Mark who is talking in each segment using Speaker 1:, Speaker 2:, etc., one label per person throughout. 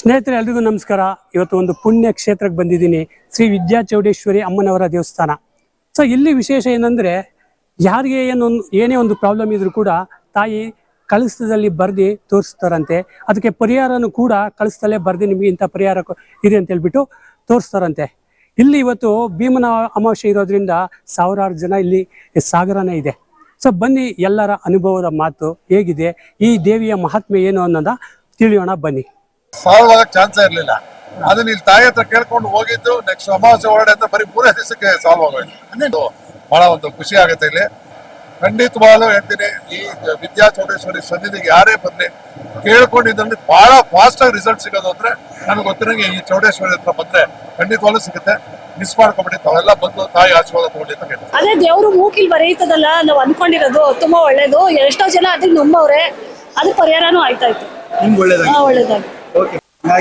Speaker 1: ಸ್ನೇಹಿತರೆ, ಎಲ್ರಿಗೂ ನಮಸ್ಕಾರ. ಇವತ್ತು ಒಂದು ಪುಣ್ಯ ಕ್ಷೇತ್ರಕ್ಕೆ ಬಂದಿದ್ದೀನಿ. ಶ್ರೀ ವಿದ್ಯಾ ಚೌಡೇಶ್ವರಿ ಅಮ್ಮನವರ ದೇವಸ್ಥಾನ. ಸೊ ಇಲ್ಲಿ ವಿಶೇಷ ಏನಂದ್ರೆ, ಯಾರಿಗೆ ಏನೊಂದು ಏನೇ ಒಂದು ಪ್ರಾಬ್ಲಮ್ ಇದ್ರೂ ಕೂಡ ತಾಯಿ ಕಳಿಸ್ತದಲ್ಲಿ ಬರ್ದಿ ತೋರಿಸ್ತಾರಂತೆ. ಅದಕ್ಕೆ ಪರಿಹಾರನೂ ಕೂಡ ಕಳಿಸ್ತಲೇ ಬರ್ದಿ ನಿಮಗೆ ಇಂಥ ಪರಿಹಾರ ಇದೆ ಅಂತ ಹೇಳ್ಬಿಟ್ಟು ತೋರಿಸ್ತಾರಂತೆ. ಇಲ್ಲಿ ಇವತ್ತು ಭೀಮನ ಅಮಾವಾಸ್ಯೆ ಇರೋದ್ರಿಂದ ಸಾವಿರಾರು ಜನ ಇಲ್ಲಿ ಸಾಗರನೇ ಇದೆ. ಸೊ ಬನ್ನಿ ಎಲ್ಲರ ಅನುಭವದ ಮಾತು ಹೇಗಿದೆ, ಈ ದೇವಿಯ ಮಹಾತ್ಮೆ ಏನು ಅನ್ನೋದ ತಿಳಿಯೋಣ ಬನ್ನಿ.
Speaker 2: ಸಾಲ್ವ್ ಆಗಕ್ ಚಾನ್ಸ್ ಇರ್ಲಿಲ್ಲ. ಅದನ್ನ ಇಲ್ಲಿ ತಾಯಿ ಹತ್ರ ಕೇಳ್ಕೊಂಡು ಹೋಗಿದ್ದು ನೆಕ್ಸ್ಟ್ ಅಮಾವಾಸ್ಯ ಹೊರಡೆ ಅಂತ ಬರೀ ಮೂರೇ ದಿವಸಕ್ಕೆ ಸಾಲ್ವ್ ಆಗೋಯ್ತು. ಬಹಳ ಒಂದು ಖುಷಿ ಆಗುತ್ತೆ ಇಲ್ಲಿ. ಖಂಡಿತವಾಗ್ಲೂ ಹೇಳ್ತೀನಿ ಈ ವಿದ್ಯಾ ಚೌಡೇಶ್ವರಿ ಸನ್ನಿಧಿಗೆ ಯಾರೇ ಬರ್ಲಿ ಕೇಳ್ಕೊಂಡಿದ್ರಲ್ಲಿ ಬಹಳ ಫಾಸ್ಟ್ ಆಗಿ ರಿಸಲ್ಟ್ ಸಿಗೋದು ಅಂದ್ರೆ ನನಗೆ ಗೊತ್ತಿರಂಗೆ ಈ ಚೌಡೇಶ್ವರಿ ಹತ್ರ ಬಂದ್ರೆ ಖಂಡಿತವಾಗ್ಲೂ ಸಿಗುತ್ತೆ. ಮಿಸ್ ಮಾಡ್ಕೊಂಬಿಡಿ ತಾವೆಲ್ಲ ಬಂದು ತಾಯಿ ಆಶೀರ್ವಾದ ತಗೊಳ್ಳಿ ಅಂತ ಹೇಳ್ತಾರೆ
Speaker 3: ಅದೇ ದೇವ್ರು ಮೂಕಿಲ್ ಬರೀತದಲ್ಲ ನಾವು ಅನ್ಕೊಂಡಿರೋದು ತುಂಬಾ ಒಳ್ಳೇದು. ಎಷ್ಟೋ ಜನ ಅದಕ್ಕೆ ನಂಬವ್ರೆ ಅದು ಪರಿಹಾರನೂ ಆಯ್ತಾಯ್ತು.
Speaker 4: ನಿಮ್ಗೆ ಒಳ್ಳೇದಾಗ
Speaker 3: ಒಳ್ಳೇದಾಗಿ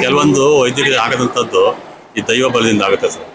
Speaker 4: ಕೆಲವೊಂದು ವೈದ್ಯರಿಗೆ ಆಗದಂತದ್ದು ಈ ದೈವ ಬಲದಿಂದ ಆಗುತ್ತೆ ಸರ್.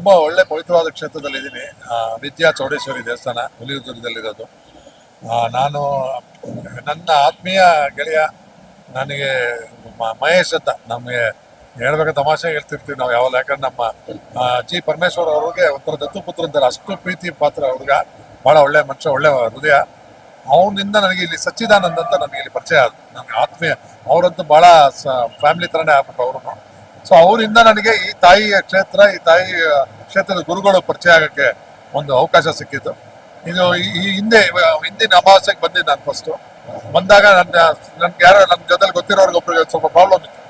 Speaker 2: ತುಂಬಾ ಒಳ್ಳೆ ಪವಿತ್ರವಾದ ಕ್ಷೇತ್ರದಲ್ಲಿ ಇದ್ದೀನಿ ವಿದ್ಯಾ ಚೌಡೇಶ್ವರಿ ದೇವಸ್ಥಾನ ಹುಲಿದುರ್ಗದಲ್ಲಿರೋದು ಆ, ನಾನು ನನ್ನ ಆತ್ಮೀಯ ಗೆಳೆಯ ನನಗೆ ಮಹೇಶ್ ಅಂತ ನಮಗೆ ಹೇಳ್ಬೇಕು ತಮಾಷೆ ಹೇಳ್ತಿರ್ತೀವಿ ನಾವು ಯಾವಾಗ ಯಾಕಂದ್ರೆ ನಮ್ಮ ಜಿ ಪರಮೇಶ್ವರ್ ಅವ್ರಿಗೆ ಒಂಥರ ದತ್ತು ಅಂತಾರೆ. ಅಷ್ಟು ಪ್ರೀತಿ ಪಾತ್ರ ಹುಡುಗ. ಬಹಳ ಒಳ್ಳೆ ಮನುಷ್ಯ ಒಳ್ಳೆ ಹೃದಯ. ಅವನಿಂದ ನನಗೆ ಇಲ್ಲಿ ಸಚ್ಚಿದಾನಂದ್ ಅಂತ ನನಗೆ ಇಲ್ಲಿ ಪರಿಚಯ ನನಗೆ ಆತ್ಮೀಯ ಅವರಂತೂ ಬಹಳ ಫ್ಯಾಮಿಲಿ ಥರನೇ ಆಗ್ಬಿಟ್ಟು ಅವರು ಸೊ ಅವರಿಂದ ನನಗೆ ಈ ತಾಯಿಯ ಕ್ಷೇತ್ರ ಈ ತಾಯಿ ಕ್ಷೇತ್ರದ ಗುರುಗಳು ಪರಿಚಯ ಆಗಕ್ಕೆ ಒಂದು ಅವಕಾಶ ಸಿಕ್ಕಿತ್ತು ಇದು ಈ- ಹಿಂದೆ ಹಿಂದಿನ ಅಮಾವಾಸ್ಯೆಗೆ ಬಂದಿದ್ದು ನಾನು ಫಸ್ಟು ಬಂದಾಗ ನನ್ನ ನನ್ಗೆ ಯಾರೋ ನನ್ನ ಜೊತೆಲಿ ಗೊತ್ತಿರೋರ್ಗೊಬ್ರಿಗೆ ಸ್ವಲ್ಪ ಪ್ರಾಬ್ಲಮ್ ಇತ್ತು.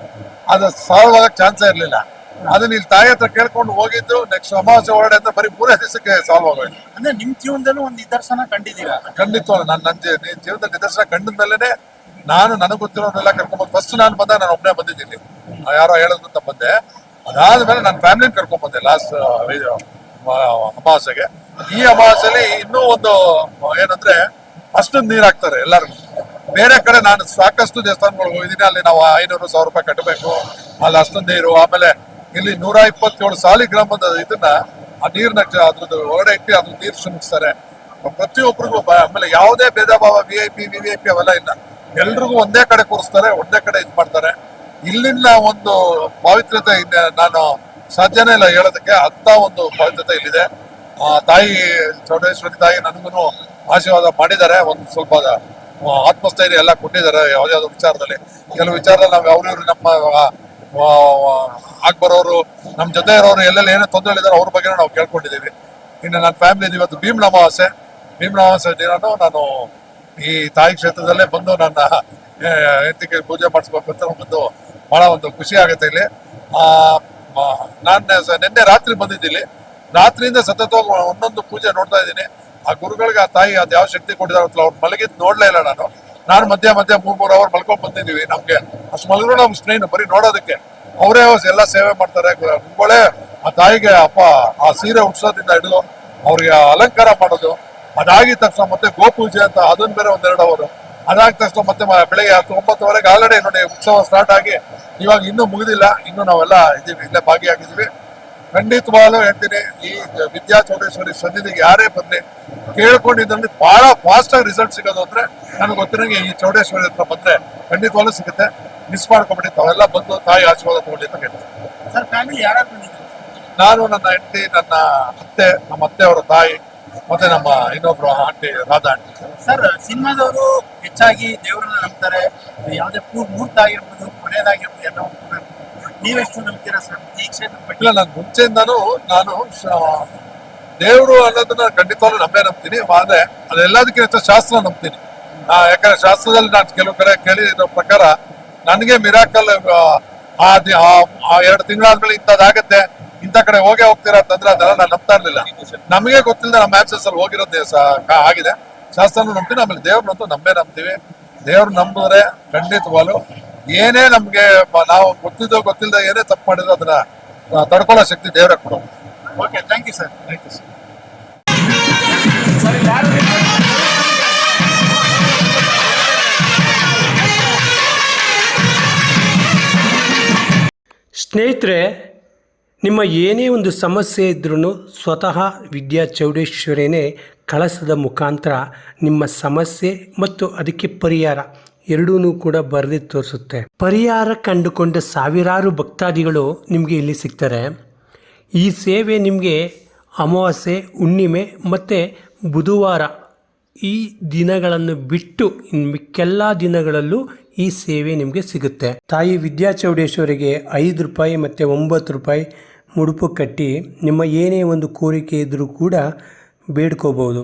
Speaker 2: ಅದು ಸಾಲ್ವ್ ಆಗಕ್ಕೆ ಚಾನ್ಸೇ ಇರಲಿಲ್ಲ. ಅದನ್ನ ಇಲ್ಲಿ ತಾಯಿ ಹತ್ರ ಕೇಳ್ಕೊಂಡು ಹೋಗಿದ್ದು ನೆಕ್ಸ್ಟ್ ಅಮಾವಾಸ್ಯ ಹೊರಡೆ ಅಂತ ಬರೀ ಮೂರೇ ದಿವಸಕ್ಕೆ ಸಾಲ್ವ್ ಆಗೋಯ್ತು.
Speaker 5: ಅಂದ್ರೆ ನಿಮ್ ಜೀವನದಲ್ಲೂ ಒಂದು ನಿದರ್ಶನ ಕಂಡಿದ್ದೀರಾ?
Speaker 2: ಖಂಡಿತ ನಾನು ನನ್ನ ಜೀವನದ ನಿದರ್ಶನ ಕಂಡ ಮೇಲೆನೆ ನಾನು ನನಗೆ ಗೊತ್ತಿರೋನೆಲ್ಲ ಕರ್ಕೊಂಡ್ಬಂದು ಫಸ್ಟ್ ನಾನು ಬಂದ, ನಾನು ಒಬ್ಬನೇ ಬಂದಿದ್ದೀನಿ. ಯಾರೋ ಹೇಳೋದು ಅಂತ ಬಂದೆ. ಅದಾದ್ಮೇಲೆ ನನ್ನ ಫ್ಯಾಮಿಲಿನ ಕರ್ಕೊಂಡ್ ಬಂದೆ ಲಾಸ್ಟ್ ಅಮಾವಾಸ್ಯೆಗೆ. ಈ ಅಮಾವಾಸ್ಯಲ್ಲಿ ಇನ್ನೂ ಒಂದು ಏನಂದ್ರೆ ಅಷ್ಟೊಂದು ನೀರು ಹಾಕ್ತಾರೆ ಎಲ್ಲರಿಗೂ. ಬೇರೆ ಕಡೆ ನಾನು ಸಾಕಷ್ಟು ದೇವಸ್ಥಾನಗಳಿಗೆ ಹೋಗಿದ್ದೀನಿ. ಅಲ್ಲಿ ನಾವು ಐನೂರು ಸಾವಿರ ರೂಪಾಯಿ ಕಟ್ಟಬೇಕು ಅಲ್ಲಿ ಅಷ್ಟೊಂದು ನೀರು. ಆಮೇಲೆ ಇಲ್ಲಿ ನೂರ ಇಪ್ಪತ್ತೇಳು ಸಾಲಿಗ್ರಾಮದ ಇದನ್ನ, ಆ ನೀರ್ನ ಅದ್ರದ್ದು ಒಳಗಡೆ ಇಟ್ಟು ಅದ್ರ ನೀರು ಶುಮಿಸ್ತಾರೆ ಪ್ರತಿಯೊಬ್ಬರಿಗೂ ಆಮೇಲೆ ಯಾವುದೇ ಭೇದ ಭಾವ V I P V I P ಅವೆಲ್ಲ ಇಲ್ಲ. ಎಲ್ರಿಗೂ ಒಂದೇ ಕಡೆ ಕೂರಿಸ್ತಾರೆ, ಒಂದೇ ಕಡೆ ಇದು ಮಾಡ್ತಾರೆ. ಇಲ್ಲಿನ ಒಂದು ಪಾವಿತ್ರ್ಯತೆ ನಾನು ಸಾಧ್ಯನೇ ಇಲ್ಲ ಹೇಳೋದಕ್ಕೆ ಅಂತ ಒಂದು ಪವಿತ್ರತೆ ಇಲ್ಲಿದೆ. ಆ, ತಾಯಿ, ಚೌಡೇಶ್ವರಿ ತಾಯಿ ನನಗೂ ಆಶೀರ್ವಾದ ಮಾಡಿದ್ದಾರೆ. ಒಂದು ಸ್ವಲ್ಪ ಆತ್ಮಸ್ಥೈರ್ಯ ಎಲ್ಲ ಕೊಟ್ಟಿದ್ದಾರೆ ಯಾವ್ದಾವ್ದು ವಿಚಾರದಲ್ಲಿ. ಕೆಲವು ವಿಚಾರದಲ್ಲಿ ನಾವು ಅವ್ರಿವ್ರು ನಮ್ಮ ಆಗ್ಬರೋರು ನಮ್ಮ ಜೊತೆ ಇರೋರು ಎಲ್ಲೆಲ್ಲಿ ಏನೇ ತೊಂದರೆ ಇದ್ದಾರೆ ಅವ್ರ ಬಗ್ಗೆ ನಾವು ಕೇಳ್ಕೊಂಡಿದ್ದೀವಿ. ಇನ್ನು ನನ್ನ ಫ್ಯಾಮಿಲಿ ಇವತ್ತು ಭೀಮ್ನ ಅಮಾವಾಸ್ಯೆ. ಭೀಮ್ನ ಅಮಾವಾಸ್ಯೆ ದಿನಾನು ನಾನು ಈ ತಾಯಿ ಕ್ಷೇತ್ರದಲ್ಲೇ ಬಂದು ನನ್ನ ಹೆಂಡತಿಗೆ ಪೂಜೆ ಮಾಡಿಸ್ಬೇಕು ಅಂತ ಒಂದು ಬಹಳ ಒಂದು ಖುಷಿ ಆಗುತ್ತೆ ಇಲ್ಲಿ. ನಾನು ನಿನ್ನೆ ರಾತ್ರಿ ಬಂದಿದ್ದೀನಿ. ರಾತ್ರಿಯಿಂದ ಸತತವಾಗಿ ಒಂದೊಂದು ಪೂಜೆ ನೋಡ್ತಾ ಇದ್ದೀನಿ. ಆ ಗುರುಗಳಿಗೆ ಆ ತಾಯಿ ಅದು ಯಾವ ಶಕ್ತಿ ಕೊಟ್ಟಿದ್ದಾರೆ ಅಂತ ಅವ್ರು ಮಲಗಿದ್ ನೋಡ್ಲೇ ಇಲ್ಲ ನಾನು. ನಾನು ಮಧ್ಯ ಮಧ್ಯ ಮೂರ್, ಮೂರು ಅವರ್ ಮಲ್ಕೊಂಡು ಬಂದಿದ್ದೀವಿ ನಮ್ಗೆ. ಅಷ್ಟು ಮಲಗರು ನಮ್ಮ ಸ್ಟ್ರೈನ್ ಬರೀ ನೋಡೋದಕ್ಕೆ. ಅವರೇ ಎಲ್ಲ ಸೇವೆ ಮಾಡ್ತಾರೆ. ಗುರುಗಳೇ, ಆ ತಾಯಿಗೆ ಅಪ್ಪ, ಆ ಸೀರೆ ಉಟ್ಸೋದ್ರಿಂದ ಹಿಡಿದು ಅವ್ರಿಗೆ ಅಲಂಕಾರ ಮಾಡೋದು. ಅದಾಗಿದ ತಕ್ಷಣ ಮತ್ತೆ ಗೋಪೂಜೆ ಅಂತ ಅದನ್ನ ಬೇರೆ ಒಂದೆರಡು ಅವರು ಅದಾದ ತಕ್ಷಣ ಮತ್ತೆ ಬೆಳಗ್ಗೆ ಹತ್ತು ಒಂಬತ್ತುವರೆಗೆ ಆಲ್ರೆಡಿ ನೋಡಿ ಉತ್ಸವ ಸ್ಟಾರ್ಟ್ ಆಗಿ ಇವಾಗ ಇನ್ನೂ ಮುಗಿದಿಲ್ಲ. ಇನ್ನೂ ನಾವೆಲ್ಲ ಇದ್ದೀವಿ ಇಲ್ಲೇ ಭಾಗಿಯಾಗಿದ್ದೀವಿ. ಖಂಡಿತವಾಗ್ಲೂ ಹೇಳ್ತೀನಿ ಈ ವಿದ್ಯಾ ಚೌಡೇಶ್ವರಿ ಸನ್ನಿಧಿಗೆ ಯಾರೇ ಬರಲಿ ಕೇಳ್ಕೊಂಡಿದ್ದಲ್ಲಿ ಬಹಳ ಫಾಸ್ಟ್ ಆಗಿ ರಿಸಲ್ಟ್ ಸಿಗೋದು ಅಂದ್ರೆ ನನಗೆ ಗೊತ್ತಿರಂಗೆ ಈ ಚೌಡೇಶ್ವರಿ ಹತ್ರ ಬಂದ್ರೆ ಖಂಡಿತವಾಗ್ಲೂ ಸಿಗುತ್ತೆ. ಮಿಸ್ ಮಾಡ್ಕೊಬೇಡಿ ತಾವೆಲ್ಲ ಬಂದು ತಾಯಿ ಆಶೀರ್ವಾದ ತಗೊಳ್ಳಿ ಅಂತ
Speaker 5: ಯಾರ್ಯಾರು
Speaker 2: ನಾನು ನನ್ನ ಹೆಂಡತಿ ನನ್ನ ಅತ್ತೆ ನಮ್ಮ ಅತ್ತೆ ಅವರ ತಾಯಿ ಮತ್ತೆ ನಮ್ಮ ಇನ್ನೊಬ್ರು ಆಂಟಿ ರಾಧಾ ಆಂಟಿ.
Speaker 5: ಸರ್ ಸಿನಿಮಾದವರು ಹೆಚ್ಚಾಗಿ ದೇವರನ್ನ ನಂಬ್ತಾರೆ. ಯಾವುದೇ ಪೂರ್ ಮೂರ್ತ ಆಗಿರ್ಬೋದು ಕೊನೆಯದಾಗಿರ್ಬೋದು ಎಲ್ಲ. ನೀವೆಷ್ಟು ನಂಬ್ತೀರಾ ಸರ್? ಈ ಕ್ಷೇತ್ರ
Speaker 2: ಇಲ್ಲ ನಾನು ಮುಂಚೆಯಿಂದಾನು ನಾನು ದೇವರು ಅನ್ನೋದನ್ನ ಖಂಡಿತವಾಗ್ಲೂ ನಂಬೇ ನಂಬ್ತೀನಿ. ಆದ್ರೆ ಅದೆಲ್ಲದಕ್ಕಿಂತ ಹೆಚ್ಚು ಶಾಸ್ತ್ರ ನಂಬ್ತೀನಿ. ಆ, ಯಾಕಂದ್ರೆ ಶಾಸ್ತ್ರದಲ್ಲಿ ನಾನು ಕೆಲವು ಕಡೆ ಕೇಳಿದ ಪ್ರಕಾರ ನನಗೆ ಮಿರಾಕಲ್ ಆ ದಿ- ಆ- ಆ ಎರಡು ತಿಂಗಳಾದ್ಮೇಲೆ ಇಂಥದ್ದಾಗತ್ತೆ. ಇಂಥ ಕಡೆ ಹೋಗೇ ಹೋಗ್ತೀರಾ ಅಂತಂದ್ರೆ ಅದೆಲ್ಲ ನಾನು ನಂಬ್ತಾ ಇರ್ಲಿಲ್ಲ. ನಮಗೆ ಗೊತ್ತಿಲ್ಲದೆ ನಮ್ಮ ಆಪ್ಸೆನ್ಸ್ ಅಲ್ಲಿ ಹೋಗಿರೋದೇ ಸ- ಕಾ- ಆಗಿದೆ. ಶಾಸ್ತ್ರನೂ ನಂಬ್ತೀನಿ ಆಮೇಲೆ ದೇವ್ರನ್ನಂತೂ ನಂಬೇ ನಂಬ್ತೀವಿ. ದೇವ್ರು ನಂಬಿದ್ರೆ ಖಂಡಿತವಾಗ್ಲು ಏನೇ ನಮ್ಗೆ ನಾವು ಗೊತ್ತಿದ್ದೋ ಗೊತ್ತಿಲ್ಲದೆ ಏನೇ ತಪ್ಪು ಮಾಡಿದ್ರು ಅದನ್ನ ತಡ್ಕೊಳ್ಳೋ ಶಕ್ತಿ ದೇವ್ರ ಕೊಡೋದು
Speaker 5: okay thank you sir
Speaker 2: thank you sir
Speaker 1: ಸ್ನೇಹಿತರೆ ನಿಮ್ಮ ಏನೇ ಒಂದು ಸಮಸ್ಯೆ ಇದ್ರೂ ಸ್ವತಃ ವಿದ್ಯಾ ಚೌಡೇಶ್ವರೇನೇ ಕಳಸದ ಮುಖಾಂತರ ನಿಮ್ಮ ಸಮಸ್ಯೆ ಮತ್ತು ಅದಕ್ಕೆ ಪರಿಹಾರ ಎರಡೂ ಕೂಡ ಬರೆದಿ ತೋರಿಸುತ್ತೆ. ಪರಿಹಾರ ಕಂಡುಕೊಂಡ ಸಾವಿರಾರು ಭಕ್ತಾದಿಗಳು ನಿಮಗೆ ಇಲ್ಲಿ ಸಿಗ್ತಾರೆ. ಈ ಸೇವೆ ನಿಮಗೆ ಅಮಾವಾಸ್ಯೆ, ಹುಣ್ಣಿಮೆ ಮತ್ತು ಬುಧವಾರ ಈ ದಿನಗಳನ್ನು ಬಿಟ್ಟು ಮಿಕ್ಕೆಲ್ಲ ದಿನಗಳಲ್ಲೂ ಈ ಸೇವೆ ನಿಮಗೆ ಸಿಗುತ್ತೆ. ತಾಯಿ ವಿದ್ಯಾ ಚೌಡೇಶ್ವರಿಗೆ ಐದು ರೂಪಾಯಿ ಮತ್ತು ಒಂಬತ್ತು ರೂಪಾಯಿ ಮುಡುಪು ಕಟ್ಟಿ ನಿಮ್ಮ ಏನೇ ಒಂದು ಕೋರಿಕೆ ಇದ್ದರೂ ಕೂಡ ಬೇಡ್ಕೋಬಹುದು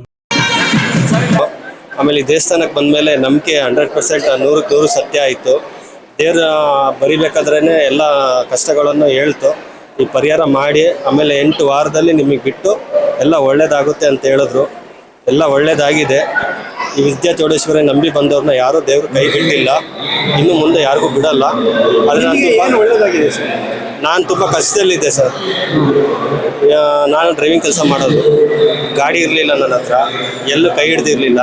Speaker 6: ಆಮೇಲೆ ಈ ದೇವಸ್ಥಾನಕ್ಕೆ ಬಂದಮೇಲೆ ನಂಬಿಕೆ ಹಂಡ್ರೆಡ್ ಪರ್ಸೆಂಟ್ ನೂರಕ್ಕೆ ನೂರು ಸತ್ಯ ಆಯಿತು. ದೇವ್ರ ಬರಿಬೇಕಾದ್ರೇ ಎಲ್ಲ ಕಷ್ಟಗಳನ್ನು ಹೇಳ್ತು. ಈ ಪರಿಹಾರ ಮಾಡಿ ಆಮೇಲೆ ಎಂಟು ವಾರದಲ್ಲಿ ನಿಮಗೆ ಬಿಟ್ಟು ಎಲ್ಲ ಒಳ್ಳೇದಾಗುತ್ತೆ ಅಂತ ಹೇಳಿದ್ರು. ಎಲ್ಲ ಒಳ್ಳೇದಾಗಿದೆ. ಈ ವಿದ್ಯಾ ಚೌಡೇಶ್ವರಿ ನಂಬಿ ಬಂದವ್ರನ್ನ ಯಾರೂ ದೇವರು ಕೈ ಬಿಟ್ಟಿಲ್ಲ. ಇನ್ನು ಮುಂದೆ ಯಾರಿಗೂ ಬಿಡಲ್ಲ. ಆದರೆ ನಾನು ತುಂಬ ಒಳ್ಳೇದಾಗಿದೆ ಸರ್? ನಾನು ತುಂಬ ಕಷ್ಟದಲ್ಲಿದ್ದೆ ಸರ್. ನಾನು ಡ್ರೈವಿಂಗ್ ಕೆಲಸ ಮಾಡೋದು. ಗಾಡಿ ಇರಲಿಲ್ಲ ನನ್ನ ಹತ್ರ. ಎಲ್ಲೂ ಕೈ ಹಿಡ್ದಿರಲಿಲ್ಲ.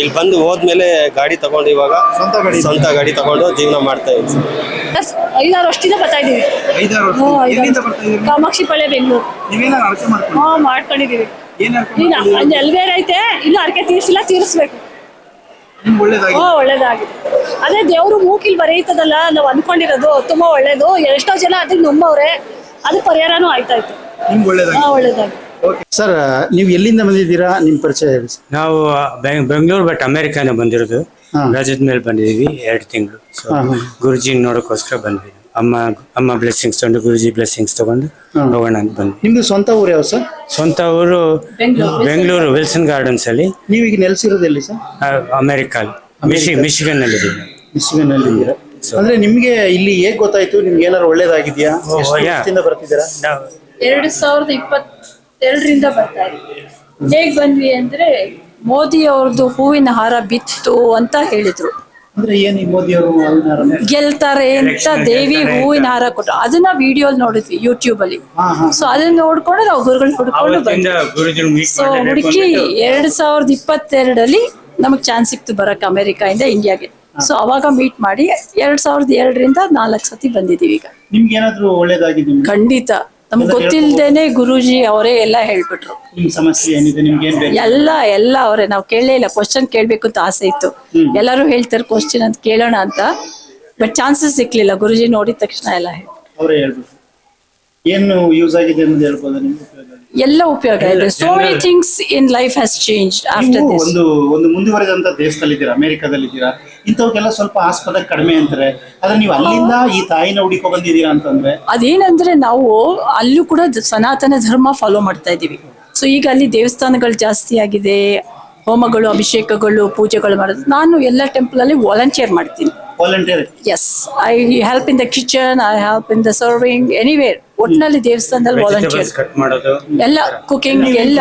Speaker 6: ಇಲ್ಲಿ ಬಂದು ಹೋದ್ಮೇಲೆ ಗಾಡಿ ತಗೊಂಡು ಇವಾಗ ಸ್ವಂತ ಗಾಡಿ ಸ್ವಂತ ಗಾಡಿ ತಗೊಂಡು ಜೀವನ ಮಾಡ್ತಾ ಇದ್ದೀನಿ ಸರ್.
Speaker 3: ಐದಾರು ವರ್ಷದಿಂದ ಬರ್ತಾ ಇದೀವಿ
Speaker 5: ಐದಾರು ವರ್ಷ.
Speaker 3: ಹ್ಮ್, ಐದಾರು
Speaker 5: ಎಲ್ಲಿಂದ ಬರ್ತಾ ಇದ್ದೀರಿ?
Speaker 3: ಕಾಮಾಕ್ಷಿ ಪಳ್ಳೆ ಬೆಂಗಳೂರು.
Speaker 5: ನೀವೇನಾರು ಅರ್ಥ ಮಾಡ್ಕೊಂಡು
Speaker 3: ಹಾ ಮಾಡ್ಕೊಂಡಿದೀವಿ
Speaker 5: ಏನ್ ಅರ್ಥ
Speaker 3: ಈಗ ಅಲ್ಲಿ ಎಲ್ವೇರ್ ಐತೆ ಇನ್ನು ಅರ್ಕೆ ತೀರ್ಸಿಲ್ಲ ತೀರಿಸ್ಬೇಕು. ಹಾ ಒಳ್ಳೇದಾಗಿದೆ. ಅದೇ ದೇವ್ರು ಮೂಕಿಲ್ ಬರೀತದಲ್ಲ ನಾವು ಅನ್ಕೊಂಡಿರೋದು ತುಂಬಾ ಒಳ್ಳೇದು. ಎಷ್ಟೋ ಜನ ಅದಕ್ಕೆ ನಂಬವ್ರೆ ಅದು ಪರಿಹಾರನೂ ಆಯ್ತಾಯ್ತು
Speaker 5: ನಿಮ್ಗೆ ಒಳ್ಳೇದಾಗಿ
Speaker 3: ಹಾ ಒಳ್ಳೇದಾಗಿ
Speaker 5: ಸರ್ ನೀವು ಎಲ್ಲಿಂದ ಬಂದಿದ್ದೀರಾ? ನಿಮ್ ಪರಿಚಯ ಹೇಳಿ. ಸರ್
Speaker 7: ನಾವು ಬೆಂಗ್- ಬೆಂಗಳೂರು ಬಟ್ ಅಮೆರಿಕಾನ ಬಂದಿರೋದು.
Speaker 5: ಹಾ.
Speaker 7: ರಜದ ಮೇಲೆ ಬಂದಿದ್ದೀವಿ ಎರಡು ತಿಂಗಳು. ಸೊ
Speaker 5: ಹಾ, ಹಾ.
Speaker 7: ಗುರುಜಿ ನೋಡೋಕ್ಕೋಸ್ಕರ ಬಂದ್ವಿ ಅಮ್ಮ ಅಮ್ಮ ಬ್ಲೆಸ್ಸಿಂಗ್ಸ್ ತಗೊಂಡು ಗುರುಜಿ ಬ್ಲೆಸ್ಸಿಂಗ್ಸ್ ತಗೊಂಡು. ಹೋಗೋಣ ಅಂತ ಬಂದ್ವಿ.
Speaker 5: ನಿಮ್ದು ಸ್ವಂತ ಊರು ಯಾವ ಸರ್?
Speaker 7: ಸ್ವಂತ ಊರು ಬೆಂಗಳೂರು. ವಿಲ್ಸನ್ ಗಾರ್ಡನ್ಸ್ ಅಲ್ಲಿ.
Speaker 5: ನೀವು ಈಗ ನೆಲೆಸಿರೋದು ಎಲ್ಲಿ ಸರ್?
Speaker 7: ಅಮೆರಿಕಲ್ ಮಿಶಿ ಮಿಶಿಗನ್ ಅಲ್ಲಿ ಇದ್ದೀವಿ
Speaker 5: ಅಲ್ಲಿ ಇದ್ದೀರಾ ಅಂದ್ರೆ ನಿಮ್ಗೆ ಇಲ್ಲಿ ಹೇಗ್ ಗೊತ್ತಾಯ್ತು? ನಿಮ್ಗೆ ಏನಾರು ಒಳ್ಳೇದಾಗಿದ್ಯಾ?
Speaker 7: ಓ,
Speaker 5: ಎಷ್ಟು
Speaker 7: ಯಾ.
Speaker 5: ವರ್ಷದಿಂದ ಬರ್ತಿದ್ದೀರಾ?
Speaker 7: ನಾವು
Speaker 8: ಎರಡು ಸಾವಿರದ ಇಪ್ಪತ್ತೆರಡರಿಂದ ಬರ್ತಾ ಇದ್ದೀವಿ ಹೇಗ್ ಬಂದ್ವಿ ಅಂದ್ರೆ ಮೋದಿ ಅವ್ರದ್ದು ಹೂವಿನ ಹಾರ ಬಿತ್ತು ಅಂತ ಹೇಳಿದ್ರು.
Speaker 5: ಅಂದ್ರೆ ಏನ್ ಮೋದಿ ಅವರು
Speaker 8: ಗೆಲ್ತಾರೆ ಅಂತ ದೇವಿ ಹೂವಿನ ಹಾರ ಕೊಟ್ಟು ಅದನ್ನ ವಿಡಿಯೋ ನೋಡಿದ್ವಿ ಯೂಟ್ಯೂಬ್ ಅಲ್ಲಿ. ಸೊ ಅದನ್ನ ನೋಡ್ಕೊಂಡು ನಾವು ಗುರುಗಳು
Speaker 7: ಹುಡುಕೊಂಡು
Speaker 8: ಬಂದ್ವಿ. ಸೊ ಹುಡುಕಿ ಎರಡ್ ಸಾವಿರದ ಇಪ್ಪತ್ತೆರಡಲ್ಲಿ ನಮಗ್ ಚಾನ್ಸ್ ಸಿಕ್ತು ಬರಕ್ ಅಮೆರಿಕಾಯಿಂದ ಇಂಡಿಯಾಗೆ ಸೊ ಅವಾಗ ಮೀಟ್ ಮಾಡಿ ಎರಡ್ ಸಾವಿರದ ಎರಡರಿಂದ ನಾಲ್ಕು ಸತಿ ಬಂದಿದ್ದೀವಿ ಈಗ.
Speaker 5: ನಿಮ್ಗೆ ಏನಾದ್ರು ಒಳ್ಳೇದಾಗಿದೆ ನಿಮ್ಗೆ?
Speaker 8: ಖಂಡಿತ. ನಮ್ಗೆ ಗೊತ್ತಿಲ್ದೇನೆ ಗುರೂಜಿ ಅವರೇ ಎಲ್ಲ ಹೇಳ್ಬಿಟ್ರು.
Speaker 5: ನಿಮ್ ಸಮಸ್ಯೆ ಏನಿದೆ ನಿಮ್ಗೆ ಏನ್ ಬೇಕು?
Speaker 8: ಎಲ್ಲ ಎಲ್ಲ ಅವರೇ ನಾವು ಕೇಳಲೇ ಇಲ್ಲ ಕ್ವಶನ್ ಕೇಳ್ಬೇಕು ಅಂತ ಆಸೆ ಇತ್ತು. ಎಲ್ಲರೂ ಹೇಳ್ತಾರೆ ಕ್ವಶನ್ ಅಂತ ಕೇಳೋಣ ಅಂತ. ಬಟ್ ಚಾನ್ಸಸ್ ಸಿಕ್ಲಿಲ್ಲ ಗುರುಜಿ ನೋಡಿದ ತಕ್ಷಣ ಎಲ್ಲ ಹೇಳಿ
Speaker 5: ಅವರೇ ಹೇಳ್ಬೇಕು ಏನು ಯೂಸ್ ಆಗಿದೆ ಅನ್ನೋದು ಹೇಳ್ಬೋದಾ ನಿಮ್ಗೆ?
Speaker 8: ಎಲ್ಲ ಉಪಯೋಗ ಇದೆ. So many things in life has change after
Speaker 5: ನೀವು
Speaker 8: ದಿಸ್
Speaker 5: ಒಂದು ಒಂದು ಮುಂದುವರೆದಂತ ಅಮೆರಿಕಾದಲ್ಲಿ ಇದ್ದೀರಾ ಇಂಥವಕ್ಕೆಲ್ಲ ಸ್ವಲ್ಪ ಆಸ್ಪದ ಕಡಿಮೆ ಅಂತಾರೆ ಆದ್ರೆ ನೀವು ಅಲ್ಲಿಂದ ಈ ತಾಯಿನ ಹುಡುಕೋ ಬಂದಿದ್ದೀರಾ ಅಂತಂದ್ರೆ?
Speaker 8: ಅದೇನಂದ್ರೆ ನಾವು ಅಲ್ಲೂ ಕೂಡ ದ- ಸನಾತನ ಧರ್ಮ ಫಾಲೋ ಮಾಡ್ತಾ ಇದ್ದೀವಿ. ಸೊ ಈಗ ಅಲ್ಲಿ ದೇವಸ್ಥಾನಗಳು ಜಾಸ್ತಿ ಆಗಿದೆ ಹೋಮಗಳು ಅಭಿಷೇಕಗಳು ಪೂಜೆಗಳು ಮಾಡೋದು. ನಾನು ಎಲ್ಲ ಟೆಂಪಲ್ ಅಲ್ಲಿ ವಾಲಂಟಿಯರ್ ಮಾಡ್ತೀನಿ.
Speaker 5: Volunteer
Speaker 8: as I help in the kitchen I help in the serving anywhere ಒಟ್ಟಿನಲ್ಲಿ ದೇವಸ್ಥಾನದಲ್ಲಿ ವಾಲಂಟಿಯರ್
Speaker 7: ಕಟ್ ಮಾಡೋದು?
Speaker 8: ಎಲ್ಲ ಕುಕಿಂಗ್ ಎಲ್ಲ.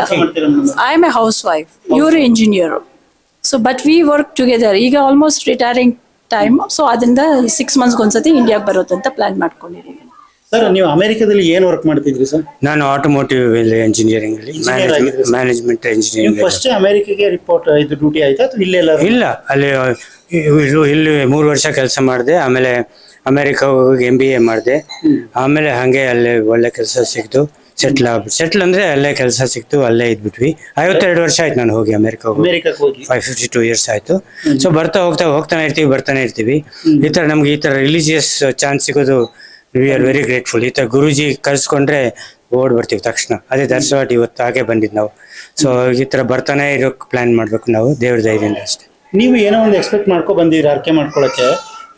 Speaker 8: I am a housewife ಇವರು engineer so but we work together ಈಗ ಆಲ್ಮೋಸ್ಟ್ ರಿಟೈರಿಂಗ್ ಟೈಮ್ ಸೊ ಅದರಿಂದ ಸಿಕ್ಸ್ ಮಂತ್ಸ್ಗೆ ಒಂದ್ಸತಿ ಇಂಡಿಯಾಗೆ ಬರೋದಂತ ಅಂತ ಪ್ಲಾನ್ ಮಾಡ್ಕೊಂಡಿದ್ದೀವಿ
Speaker 5: ಸರ್ ನೀವು ಅಮೆರಿಕದಲ್ಲಿ ಏನ್ ವರ್ಕ್ ಮಾಡ್ತಿದ್ರಿ ಸರ್
Speaker 7: ನಾನು ಆಟೋಮೋಟಿವ್
Speaker 5: Engineer ಆಗಿದ್ರಿ sir?
Speaker 7: ಮ್ಯಾನೇಜ್ಮೆಂಟ್
Speaker 5: ನೀವು
Speaker 7: ಇಂಜಿನಿಯರಿಂಗ್
Speaker 5: ಫಸ್ಟ್ ಅಮೆರಿಕೆಗೆ ರಿಪೋರ್ಟ್ ಇದು ಡ್ಯೂಟಿ ಆಯ್ತಾ ಅಥವಾ ಇಲ್ಲೇ
Speaker 7: ಅಲ್ಲಿ ಇಲ್ಲಿ ಇಲ್ಲಿ ಮೂರು ವರ್ಷ ಕೆಲಸ ಮಾಡಿದೆ ಆಮೇಲೆ ಅಮೆರಿಕ ಹೋಗಿ ಎಂ ಬಿ ಎ ಮಾಡಿದೆ. ಆಮೇಲೆ ಹಂಗೆ ಅಲ್ಲೇ ಒಳ್ಳೆ ಕೆಲಸ ಸಿಕ್ತು. ಸೆಟ್ಲ್ ಆಗ್ಬಿಟ್ಟು ಸೆಟ್ಲ್ ಅಂದ್ರೆ ಅಲ್ಲೇ ಕೆಲಸ ಸಿಕ್ತು ಅಲ್ಲೇ ಇದ್ಬಿಟ್ವಿ. ಐವತ್ತೆರಡು ವರ್ಷ ಆಯ್ತು ನಾನು ಹೋಗಿ ಅಮೆರಿಕ ಹೋಗಿ.
Speaker 5: ಅಮೆರಿಕಕ್ಕೆ ಹೋಗಿ?
Speaker 7: ಫೈವ್ ಫಿಫ್ಟಿ ಟೂ ಇಯರ್ಸ್ ಆಯ್ತು. ಸೊ ಬರ್ತಾ ಹೋಗ್ತಾ ಹೋಗ್ತಾನೆ ಇರ್ತೀವಿ ಬರ್ತಾನೆ ಇರ್ತೀವಿ. ಈ ತರ ನಮ್ಗೆ ಈ ತರ ರಿಲಿಜಿಯಸ್ ಚಾನ್ಸ್ ಸಿಗೋದು ವಿ ಆರ್ ವೆರಿ ಗ್ರೇಟ್ಫುಲ್ ಈ ಥರ ಗುರುಜಿ ಕಲಿಸ್ಕೊಂಡ್ರೆ ಓಡ್ ಬರ್ತೀವಿ ತಕ್ಷಣ. ಅದೇ ದಟ್ಸ್ ವಾಟ್ ಇವತ್ತು ಹಾಗೆ ಬಂದಿದ್ದು ನಾವು. ಸೊ ಈ ಥರ ಬರ್ತಾನೆ ಇರೋಕ್ಕೆ ಪ್ಲ್ಯಾನ್ ಮಾಡಬೇಕು ನಾವು ದೇವ್ರ ಧೈರ್ಯದಿಂದ ಅಷ್ಟೇ.
Speaker 5: ನೀವು ಏನೋ ಒಂದು ಎಕ್ಸ್ಪೆಕ್ಟ್ ಮಾಡ್ಕೊ ಬಂದಿರಿ ಆರ್ಕೆ ಮಾಡ್ಕೊಳಕ್ಕೆ?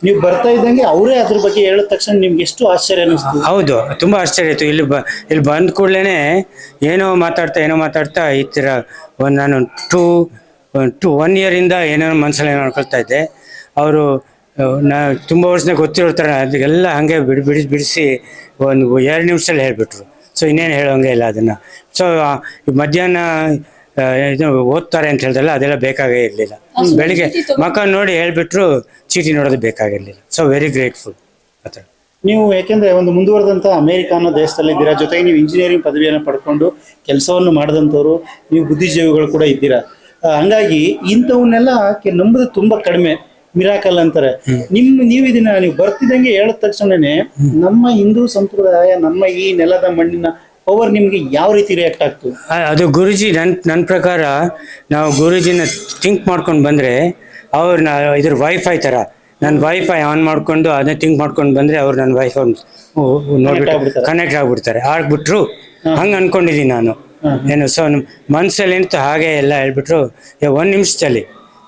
Speaker 5: ನೀವು ಬರ್ತಾ ಇದ್ದಂಗೆ ಅವರೇ ಅದ್ರ ಬಗ್ಗೆ ಹೇಳಿದ ತಕ್ಷಣ ನಿಮ್ಗೆ ಎಷ್ಟು ಆಶ್ಚರ್ಯ ಅನಿಸ್ತು?
Speaker 7: ಹೌದು ತುಂಬ ಆಶ್ಚರ್ಯ ಇತ್ತು ಇಲ್ಲಿ ಬ ಇಲ್ಲಿ ಬಂದ ಕೂಡಲೇ ಏನೋ ಮಾತಾಡ್ತಾ ಏನೋ ಮಾತಾಡ್ತಾ ಈ ಥರ ಒಂದು ನಾನು ಟೂ ಟು ಒನ್ ಇಯರಿಂದ ಏನೇನೋ ಮನಸ್ಸಲ್ಲಿ ಅನ್ಕೊಳ್ತಾ ಇದ್ದೆ. ಅವರು ನಾ ತುಂಬ ವರ್ಷದಿಂದ ಥರ ಅದಕ್ಕೆಲ್ಲ ಹಾಗೆ ಬಿಡಿ ಬಿಡಿಸಿ ಬಿಡಿಸಿ ಒಂದು ಎರಡು ನಿಮಿಷದಲ್ಲಿ ಹೇಳಿಬಿಟ್ರು. ಸೊ ಇನ್ನೇನು ಹೇಳೋಂಗೆ ಇಲ್ಲ ಅದನ್ನು. ಸೊ ಮಧ್ಯಾಹ್ನ ಇದು ಓದ್ತಾರೆ ಅಂತ ಹೇಳಿದ್ರಲ್ಲ ಅದೆಲ್ಲ ಬೇಕಾಗೇ ಇರಲಿಲ್ಲ. ಬೆಳಿಗ್ಗೆ ಮಕ್ಕ ನೋಡಿ ಹೇಳಿಬಿಟ್ರು ಚೀಟಿ ನೋಡೋದು ಬೇಕಾಗಿರಲಿಲ್ಲ. ಸೊ ವೆರಿ ಗ್ರೇಟ್ಫುಲ್ ಆ ಥರ.
Speaker 5: ನೀವು ಯಾಕೆಂದ್ರೆ ಒಂದು ಮುಂದುವರೆದಂಥ ಅಮೆರಿಕ ಅನ್ನೋ ದೇಶದಲ್ಲಿ ಇದ್ದೀರಾ? ಜೊತೆಗೆ ನೀವು ಇಂಜಿನಿಯರಿಂಗ್ ಪದವಿಯನ್ನು ಪಡ್ಕೊಂಡು ಕೆಲಸವನ್ನು ಮಾಡಿದಂಥವ್ರು ನೀವು ಬುದ್ಧಿಜೀವಿಗಳು ಕೂಡ ಇದ್ದೀರಾ? ಹಂಗಾಗಿ ಇಂಥವನ್ನೆಲ್ಲ ಕೆ- ನಂಬುದು ತುಂಬ ಕಡಿಮೆ. ಮಿರಾಕಲ್ ಅಂತಾರೆ. ನಿಮ್ ನೀವು ಇದನ್ನ ನೀವು ಬರ್ತಿದ್ದಂಗೆ ಹೇಳಿದ ತಕ್ಷಣನೇ ನಮ್ಮ ಹಿಂದೂ ಸಂಪ್ರದಾಯ ನಮ್ಮ ಈ ನೆಲದ ಮಣ್ಣಿನ ಪವರ್ ನಿಮ್ಗೆ ಯಾವ ರೀತಿ ರಿಯಾಕ್ಟ್
Speaker 7: ಆಗ್ತದೆ ಅದು ಗುರುಜಿ ನನ್ನ ನನ್ನ ಪ್ರಕಾರ ನಾವು ಗುರುಜಿನ ಥಿಂಕ್ ಮಾಡ್ಕೊಂಡು ಬಂದ್ರೆ ಅವ್ರು ನಾ ಇದ್ರ ವೈಫೈ ತರ. ನನ್ನ ವೈಫೈ ಆನ್ ಮಾಡ್ಕೊಂಡು ಅದನ್ನ ಥಿಂಕ್ ಮಾಡ್ಕೊಂಡು ಬಂದ್ರೆ ಅವ್ರು ನನ್ನ ವೈಫೈ ನೋಡ್ಬಿಟ್ಟು. ಕನೆಕ್ಟ್ ಆಗ್ಬಿಡ್ತಾರೆ. ಆಗ್ಬಿಟ್ರು ಹಂಗ ಅನ್ಕೊಂಡಿದ್ದೀನಿ ನಾನು. ಏನು ಸೊ ಮನ್ಸಲ್ಲಿ ನಿಂತು ಹಾಗೆ ಎಲ್ಲ ಹೇಳ್ಬಿಟ್ರು ಒಂದು ನಿಮಿಷದಲ್ಲಿ.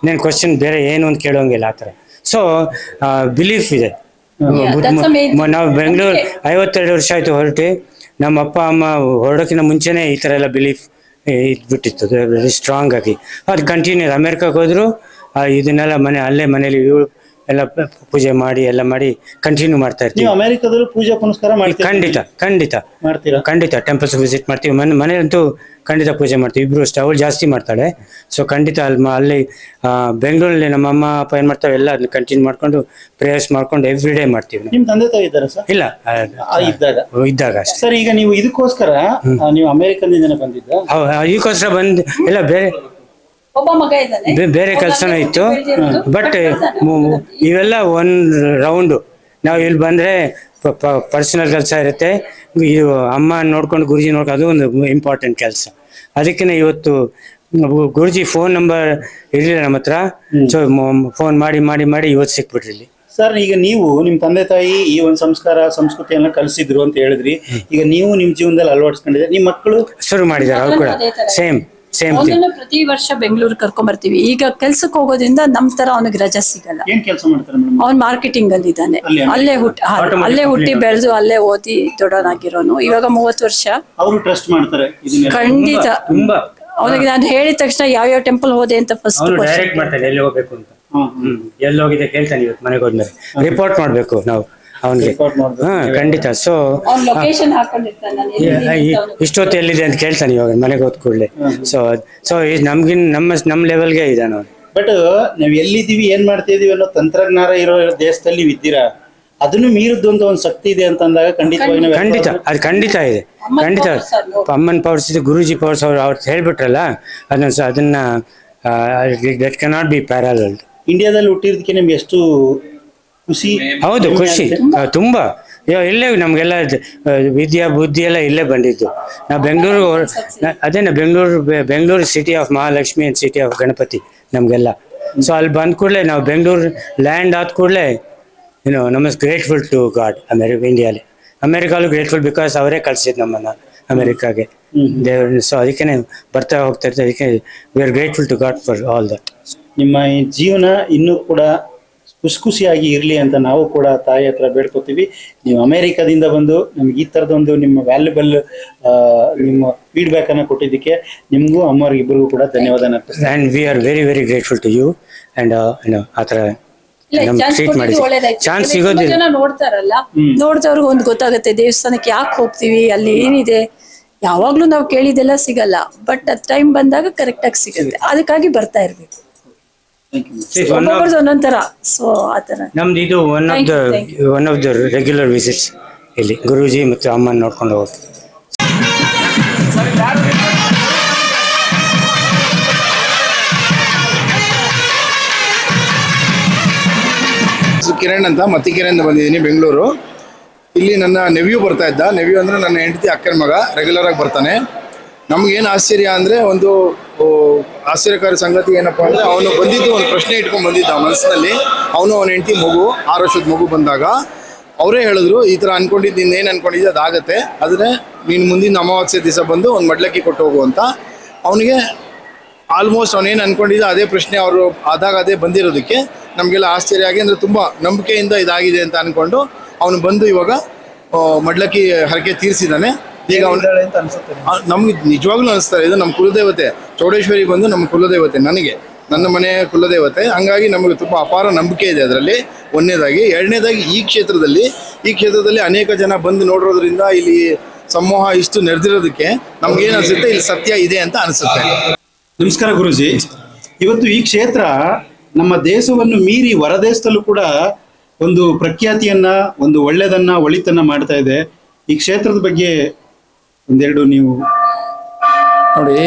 Speaker 7: నేను ಕ್ವಶನ್ ಬೇರೆ ಏನು ಅಂತ ಕೇಳೋಂಗಿಲ್ಲ ಆ ಥರ ಸೊ ಬಿಲೀಫ್ ಇದೆ ನಾವು ಬೆಂಗಳೂರು ಐವತ್ತೆರಡು ವರ್ಷ ಆಯ್ತು ಹೊರಟಿ. ನಮ್ಮ ಅಪ್ಪ ಅಮ್ಮ ಹೊರಡೋಕ್ಕಿಂತ ಮುಂಚೆನೇ ಈ ಥರ ಎಲ್ಲ ಬಿಲೀಫ್ ಇದ್ಬಿಟ್ಟಿತ್ತು. ವೆರಿ ಸ್ಟ್ರಾಂಗ್ ಆಗಿ. ಅದು ಕಂಟಿನ್ಯೂ ಅಮೆರಿಕಕ್ಕೆ ಹೋದ್ರು ಇದನ್ನೆಲ್ಲ ಮನೆ ಅಲ್ಲೇ ಮನೇಲಿ ಇವ್ರು ಎಲ್ಲ ಪೂಜೆ ಮಾಡಿ ಎಲ್ಲ ಮಾಡಿ ಕಂಟಿನ್ಯೂ ಮಾಡ್ತಾ ಇರ್ತೀವಿ.
Speaker 5: ನೀವು ಅಮೆರಿಕದಲ್ಲೂ ಪೂಜಾ ಪುನಸ್ಕಾರ ಮಾಡಿ
Speaker 7: ಖಂಡಿತ ಖಂಡಿತ.
Speaker 5: ಮಾಡ್ತೀರಾ?
Speaker 7: ಖಂಡಿತ ಟೆಂಪಲ್ಸ್ ವಿಸಿಟ್ ಮಾಡ್ತೀವಿ. ಮನೆ ಮನೆಯಂತೂ ಖಂಡಿತ ಪೂಜೆ ಮಾಡ್ತೀವಿ. ಇಬ್ರು ಅಷ್ಟೇ ಅವಳು ಜಾಸ್ತಿ ಮಾಡ್ತಾಳೆ. ಸೊ ಖಂಡಿತ ಅಲ್ಲಿ ಅಲ್ಲಿ ಬೆಂಗಳೂರಲ್ಲಿ ನಮ್ಮ ಅಮ್ಮ ಅಪ್ಪ ಏನು ಮಾಡ್ತಾವೆ ಎಲ್ಲ ಅದನ್ನ ಕಂಟಿನ್ಯೂ ಮಾಡ್ಕೊಂಡು ಪ್ರೇಯರ್ಸ್ ಮಾಡ್ಕೊಂಡು ಎವ್ರಿ ಡೇ ಮಾಡ್ತೀವಿ ನಾವು.
Speaker 5: ನಿಮ್ ತಂದೆ ತಾಯಿ ಇದ್ದಾರೆ ಸರ್?
Speaker 7: ಇಲ್ಲ
Speaker 5: ಇದ್ದಾಗ?
Speaker 7: ಇದ್ದಾಗ ಅಷ್ಟೇ.
Speaker 5: ಸರ್ ಈಗ ನೀವು ಇದಕ್ಕೋಸ್ಕರ ನೀವು ಅಮೆರಿಕದಿಂದ ಬಂದಿದ್ದ?
Speaker 7: ಇದಕ್ಕೋಸ್ಕರ ಬಂದು ಇಲ್ಲ ಬೇರೆ
Speaker 8: ಒಬ್ಬ ಮಗ ಇದ್ದಾನೆ
Speaker 7: ಬೇ- ಬೇರೆ ಕೆಲಸನೂ ಇತ್ತು. ಬಟ್ ಇವೆಲ್ಲ ಒಂದು ರೌಂಡು ನಾವು ಇಲ್ಲಿ ಬಂದರೆ ಪರ್ಸನಲ್ ಕೆಲಸ ಇರುತ್ತೆ. ಇದು ಅಮ್ಮ ನೋಡ್ಕೊಂಡು ಗುರುಜಿ ನೋಡ್ಕೊಂಡು ಅದು ಒಂದು ಇಂಪಾರ್ಟೆಂಟ್ ಕೆಲಸ. ಅದಕ್ಕೆ ಇವತ್ತು ಗುರುಜಿ ಫೋನ್ ನಂಬರ್ ಇರಲಿಲ್ಲ ನಮ್ಮ ಹತ್ರ. ಸೊ ಫೋನ್ ಮಾಡಿ ಮಾಡಿ ಮಾಡಿ ಇವತ್ತು ಸಿಕ್ಬಿಟ್ರಿ ಇಲ್ಲಿ.
Speaker 5: ಸರ್ ಈಗ ನೀವು ನಿಮ್ ತಂದೆ ತಾಯಿ ಈ ಒಂದು ಸಂಸ್ಕಾರ ಸಂಸ್ಕೃತಿಯನ್ನ ಕಲಿಸಿದ್ರು ಅಂತ ಹೇಳಿದ್ರಿ. ಈಗ ನೀವು ನಿಮ್ ಜೀವನದಲ್ಲಿ ಅಳವಡಿಸ್ಕೊಂಡಿದ್ರೆ ನಿಮ್ ಮಕ್ಕಳು
Speaker 7: ಶುರು ಮಾಡಿದ್ದಾರೆ ಅವ್ರು ಕೂಡ. ಸೇಮ್ ಸೇಮ್
Speaker 8: ಅವನನ್ನ ಪ್ರತಿ ವರ್ಷ ಬೆಂಗಳೂರು ಕರ್ಕೊಂಡ್ ಬರ್ತೀವಿ. ಈಗ ಕೆಲ್ಸಕ್ಕೆ ಹೋಗೋದ್ರಿಂದ ನಮ್ ತರ ಅವನಿಗೆ ರಜಾ ಸಿಗಲ್ಲ.
Speaker 5: ಏನ್ ಕೆಲಸ ಮಾಡ್ತಾರೆ ಮೇಡಮ್?
Speaker 8: ಅವ್ನ್ ಮಾರ್ಕೆಟಿಂಗ್ ಅಲ್ಲಿ ಇದ್ದಾನೆ.
Speaker 5: ಅಲ್ಲಿ
Speaker 8: ಅಲ್ಲೇ ಹುಟ್ಟಿ ಹಾ, ಅಲ್ಲೇ ಹುಟ್ಟಿ ಬೆಳೆದು ಅಲ್ಲೇ ಓದಿ ದೊಡ್ಡವನಾಗಿರೋನು. ಇವಾಗ ಮೂವತ್ತು ವರ್ಷ.
Speaker 5: ಅವರು ಟ್ರಸ್ಟ್ ಮಾಡ್ತಾರೆ
Speaker 8: ಖಂಡಿತ.
Speaker 7: ತುಂಬಾ.
Speaker 8: ಅವನಿಗೆ ನಾನು ಹೇಳಿದ ತಕ್ಷಣ ಯಾವ ಯಾವ ಟೆಂಪಲ್ ಹೋದೆ ಅಂತ ಫಸ್ಟ್
Speaker 7: ಅವನು ಡೈರೆಕ್ಟ್ ಮಾಡ್ತಾನೆ ಎಲ್ಲಿ ಹೋಗ್ಬೇಕು ಅಂತ.
Speaker 5: ಹ್ಮ್,
Speaker 7: ಎಲ್ಲಿ ಹೋಗಿದೆ ಕೇಳ್ತಾನೆ ಇವತ್ತು ಮನೆಗೆ ಹೋದ್ಮೇಲೆ. ರಿಪೋರ್ಟ್ ಮಾಡ್ಬೇಕು ನಾವು. ಅವನಿಗೆ. ಹಾ ಖಂಡಿತ. ಸೊ
Speaker 8: ಅವ್ನ ಲೊಕೇಶನ್ ಹಾಕೊಂಡಿರ್ತಾನೆ ನಾನು ಎಲ್ಲಿದ್ದೀನಿ
Speaker 7: ಇಷ್ಟೊತ್ತು ಎಲ್ಲಿದೆ ಅಂತ ಕೇಳ್ತಾನೆ ಇವಾಗ ಮನೆಗೆ ಹೋದ್ ಕೂಡಲೇ. ಸೊ ಸೊ ನಮ್ಗಿನ್ ನಮ್ಮ ನಮ್ಮ ಲೆವೆಲ್ಗೆ ಇದ್ದಾನೆ ಅವನು.
Speaker 5: ಬಟ್ ನಾವ್ ಎಲ್ಲಿದ್ದೀವಿ ಏನ್ ಮಾಡ್ತಾ ಇದೀವಿ ಅನ್ನೋ ತಂತ್ರಜ್ಞಾನ ಇರೋ ದೇಶದಲ್ಲಿ ಇದ್ದೀರಾ? ಅದನ್ನು ಮೀರಿದ್ದು ಅಂತ ಒಂದು ಶಕ್ತಿ ಇದೆ ಅಂತ ಅಂದಾಗ ಖಂಡಿತವಾಗಿ ನಾವು
Speaker 7: ಖಂಡಿತ ಅದು ಖಂಡಿತ ಇದೆ. ಖಂಡಿತ. ಅಮ್ಮನ್ ಪವರ್ಸ್ ಇದೆ ಗುರುಜಿ ಪವರ್ಸ್ ಅವ್ರು ಅವ್ರು ಹೇಳ್ಬಿಟ್ರಲ್ಲ ಅದನ್ನ ಅದನ್ನ ದಟ್ ಕೆನಾಟ್ ಬಿ ಪ್ಯಾರಲ್
Speaker 5: ಇಂಡಿಯಾದಲ್ಲಿ ಹುಟ್ಟಿರೋದಕ್ಕೆ ನಿಮ್ಗೆ ಎಷ್ಟು ಖುಷಿ.
Speaker 7: ಹೌದು ಖುಷಿ. ತುಂಬಾ. ಇಲ್ಲೇ ನಮಗೆಲ್ಲ ವಿದ್ಯಾ ಬುದ್ಧಿ ಎಲ್ಲ ಇಲ್ಲೇ ಬಂದಿದ್ದು. ನಾವು ಬೆಂಗಳೂರು ಅದೇ ನಾ Bengaluru Bengaluru city of Mahalakshmi and city of Ganapati ನಮಗೆಲ್ಲ. ಸೊ ಅಲ್ಲಿ ಬಂದ ಕೂಡಲೇ ನಾವು ಬೆಂಗಳೂರು ಲ್ಯಾಂಡ್ ಆದ ಕೂಡಲೇ ಏನು ನಮಸ್ ಗ್ರೇಟ್ಫುಲ್ ಟು ಗಾಡ್ ಅಮೇರಿ ಇಂಡಿಯಾಲಿ ಅಮೆರಿಕಾಲು ಗ್ರೇಟ್ಫುಲ್ ಬಿಕಾಸ್ ಅವರೇ ಕಳ್ಸಿದ್ದು ನಮ್ಮನ್ನ ಅಮೆರಿಕಾಗೆ. ದೇವ್ರ ಸೊ ಅದಕ್ಕೆ ಬರ್ತಾ ಹೋಗ್ತಾ ಇರ್ತಾರೆ ಅದಕ್ಕೆ we are grateful to god for all that
Speaker 5: ನಿಮ್ಮ ಈ ಜೀವನ ಇನ್ನೂ ಕೂಡ ಖುಷಿ ಖುಷಿಯಾಗಿ ಇರಲಿ ಅಂತ ನಾವು ಕೂಡ ತಾಯಿ ಹತ್ರ ಬೇಡ್ಕೋತೀವಿ. ನೀವು ಅಮೆರಿಕದಿಂದ ಬಂದು ನಮ್ಗೆ ಈ ಥರದೊಂದು ನಿಮ್ಮ ವ್ಯಾಲ್ಯುಬಲ್ ನಿಮ್ಮ ಫೀಡ್ಬ್ಯಾಕ್ ಅನ್ನ ಕೊಟ್ಟಿದ್ದಕ್ಕೆ ನಿಮಗೂ ಅಮ್ಮವ್ರಿಗೆ ಇಬ್ಬರಿಗೂ ಕೂಡ ಧನ್ಯವಾದ
Speaker 7: and we are very very grateful to you and ಏನೋ ಆ ಥರ. ಚಾನ್ಸ್ ಸಿಗೋದಿಲ್ಲ.
Speaker 8: ಜನ ನೋಡ್ತಾರಲ್ಲ ನೋಡ್ದವ್ರಿಗೆ ಒಂದು ಗೊತ್ತಾಗುತ್ತೆ ದೇವಸ್ಥಾನಕ್ಕೆ ಯಾಕೆ ಹೋಗ್ತೀವಿ ಅಲ್ಲಿ ಏನಿದೆ? ಯಾವಾಗ್ಲೂ ನಾವು ಕೇಳಿದೆಲ್ಲ ಸಿಗಲ್ಲ. ಬಟ್ ಅದ್ ಟೈಮ್ ಬಂದಾಗ ಕರೆಕ್ಟ್ ಆಗಿ ಸಿಗುತ್ತೆ. ಅದಕ್ಕಾಗಿ ಬರ್ತಾ ಇರ್ಬೇಕು. ಒಂದೊಂದ್ ತರ ಸೊ ಆತರ
Speaker 7: ನಮ್ದು ಇದು one of the one of the regular visits ಇಲ್ಲಿ ಗುರೂಜಿ ಮತ್ತು ಅಮ್ಮನ ನೋಡ್ಕೊಂಡು ಹೋಗ್ತೀವಿ
Speaker 9: ಕಿರಣ್ ಅಂತ ಮತ್ತಿಕೆರೆಯಿಂದ ಬಂದಿದ್ದೀನಿ ಬೆಂಗಳೂರು. ಇಲ್ಲಿ ನನ್ನ ನೆವ್ಯೂ ಬರ್ತಾ ಇದ್ದ. ನೆವ್ಯೂ ಅಂದರೆ ನನ್ನ ಹೆಂಡತಿ ಅಕ್ಕನ ಮಗ ರೆಗ್ಯುಲರ್ ಆಗಿ ಬರ್ತಾನೆ. ನಮಗೇನು ಆಶ್ಚರ್ಯ ಅಂದರೆ ಒಂದು ಆಶ್ಚರ್ಯಕಾರಿ ಸಂಗತಿ ಏನಪ್ಪ ಅಂದರೆ ಅವನು ಬಂದಿದ್ದು ಒಂದು ಪ್ರಶ್ನೆ ಇಟ್ಕೊಂಡು ಬಂದಿದ್ದ ಮನಸ್ಸಿನಲ್ಲಿ. ಅವನು ಅವನ ಹೆಂಡತಿ ಮಗು ಆರು ವರ್ಷದ ಮಗು ಬಂದಾಗ ಅವರೇ ಹೇಳಿದ್ರು, ಈ ಥರ ಅನ್ಕೊಂಡಿದ್ದು, ಇನ್ನೇನು ಅನ್ಕೊಂಡಿದ್ದೆ ಅದಾಗತ್ತೆ. ಆದರೆ ನೀನು ಮುಂದಿನ ಅಮಾವಾಸ್ಯೆ ದಿವಸ ಬಂದು ಒಂದು ಮಡ್ಲಕ್ಕಿ ಕೊಟ್ಟು ಹೋಗು ಅಂತ. ಅವನಿಗೆ ಆಲ್ಮೋಸ್ಟ್ ಅವನೇನು ಅನ್ಕೊಂಡಿದ್ದ ಅದೇ ಪ್ರಶ್ನೆ ಅವರು ಆದಾಗ ಅದೇ ಬಂದಿರೋದಕ್ಕೆ ನಮಗೆಲ್ಲ ಆಶ್ಚರ್ಯ ಆಗಿ, ಅಂದರೆ ತುಂಬ ನಂಬಿಕೆಯಿಂದ ಇದಾಗಿದೆ ಅಂತ ಅನ್ಕೊಂಡು ಅವನು ಬಂದು ಇವಾಗ ಮಡ್ಲಕ್ಕಿ ಹರಕೆ ತೀರಿಸಿದ್ದಾನೆ. ಈಗ ಅವನು ನಮ್ಗೆ. ನಿಜವಾಗ್ಲೂ ಅನಿಸ್ತಾರೆ ಇದು. ನಮ್ಮ ಕುಲದೇವತೆ. ಚೌಡೇಶ್ವರಿ ಬಂದು ನಮ್ಮ ಕುಲದೇವತೆ ನನಗೆ. ನನ್ನ ಮನೆಯ ಕುಲದೇವತೆ. ಹಂಗಾಗಿ ನಮಗೆ ತುಂಬ ಅಪಾರ ನಂಬಿಕೆ ಇದೆ ಅದರಲ್ಲಿ. ಒಂದನೇದಾಗಿ. ಎರಡನೇದಾಗಿ ಈ ಕ್ಷೇತ್ರದಲ್ಲಿ ಈ ಕ್ಷೇತ್ರದಲ್ಲಿ ಅನೇಕ ಜನ ಬಂದು ನೋಡಿರೋದ್ರಿಂದ ಇಲ್ಲಿ ಸಮೂಹ ಇಷ್ಟು ನೆರೆದಿರೋದಕ್ಕೆ ನಮ್ಗೇನು ಅನ್ಸುತ್ತೆ? ಇಲ್ಲಿ ಸತ್ಯ ಇದೆ ಅಂತ ಅನಿಸುತ್ತೆ.
Speaker 5: ನಮಸ್ಕಾರ ಗುರುಜಿ. ಇವತ್ತು ಈ ಕ್ಷೇತ್ರ ನಮ್ಮ ದೇಶವನ್ನು ಮೀರಿ ಹೊರದೇಶದಲ್ಲೂ ಕೂಡ ಒಂದು ಪ್ರಖ್ಯಾತಿಯನ್ನ ಒಂದು ಒಳ್ಳೆದನ್ನ ಒಳಿತನ್ನ ಮಾಡ್ತಾ ಇದೆ. ಈ ಕ್ಷೇತ್ರದ ಬಗ್ಗೆ ಒಂದೆರಡು ನೀವು
Speaker 10: ನೋಡಿ,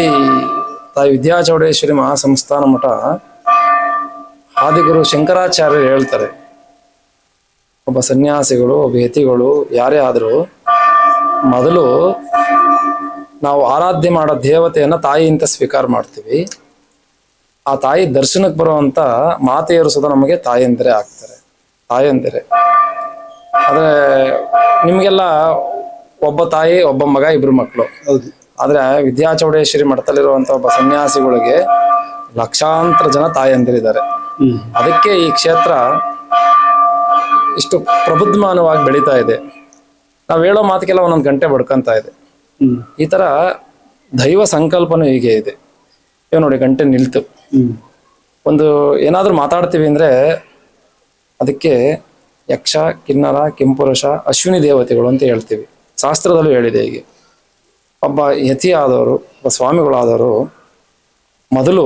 Speaker 10: ತಾಯಿ ವಿದ್ಯಾಚೌಡೇಶ್ವರಿ ಮಹಾಸಂಸ್ಥಾನ ಮಠ ಆದಿಗುರು ಶಂಕರಾಚಾರ್ಯರು ಹೇಳ್ತಾರೆ. ಒಬ್ಬ ಸನ್ಯಾಸಿಗಳು, ಒಬ್ಬ ಯತಿಗಳು, ಯಾರೇ ಆದರೂ ಮೊದಲು ನಾವು ಆರಾಧ್ಯ ಮಾಡೋ ದೇವತೆಯನ್ನ ತಾಯಿಯಿಂದ ಸ್ವೀಕಾರ ಮಾಡ್ತೀವಿ. ಆ ತಾಯಿ ದರ್ಶನಕ್ಕೆ ಬರುವಂತ ಮಾತೆಯರು ಸುದ ನಮಗೆ ತಾಯಂದಿರೇ ಆಗ್ತಾರೆ. ತಾಯಂದಿರೇ. ಆದ್ರೆ ನಿಮಗೆಲ್ಲ ಒಬ್ಬ ತಾಯಿ ಒಬ್ಬ ಮಗ ಇಬ್ರು ಮಕ್ಕಳು ಆದ್ರೆ ವಿದ್ಯಾ ಚೌಡೇಶ್ವರಿ ಮಠದಲ್ಲಿರುವಂತ ಒಬ್ಬ ಸನ್ಯಾಸಿಗಳಿಗೆ ಲಕ್ಷಾಂತರ ಜನ ತಾಯಂದಿರಿದ್ದಾರೆ ಅದಕ್ಕೆ ಈ ಕ್ಷೇತ್ರ ಇಷ್ಟು ಪ್ರಬುದ್ಧಮಾನವಾಗಿ ಬೆಳೀತಾ ಇದೆ. ನಾವು ಹೇಳೋ ಮಾತಕ್ಕೆಲ್ಲ ಒಂದೊಂದು ಗಂಟೆ ಬಡ್ಕೊಂತ ಇದೆ. ಈ ತರ ದೈವ ಸಂಕಲ್ಪನೂ ಹೀಗೆ ಇದೆ. ಇವ್ ನೋಡಿ ಗಂಟೆ ನಿಲ್ತು. ಒಂದು ಏನಾದ್ರೂ ಮಾತಾಡ್ತೀವಿ ಅಂದ್ರೆ ಅದಕ್ಕೆ ಯಕ್ಷ ಕಿನ್ನರ ಕೆಂಪುರುಷ ಅಶ್ವಿನಿ ದೇವತೆಗಳು ಅಂತ ಹೇಳ್ತೀವಿ. ಶಾಸ್ತ್ರದಲ್ಲೂ ಹೇಳಿದೆ ಹೀಗೆ. ಒಬ್ಬ ಯತಿ ಆದವರು ಒಬ್ಬ ಸ್ವಾಮಿಗಳಾದವರು ಮೊದಲು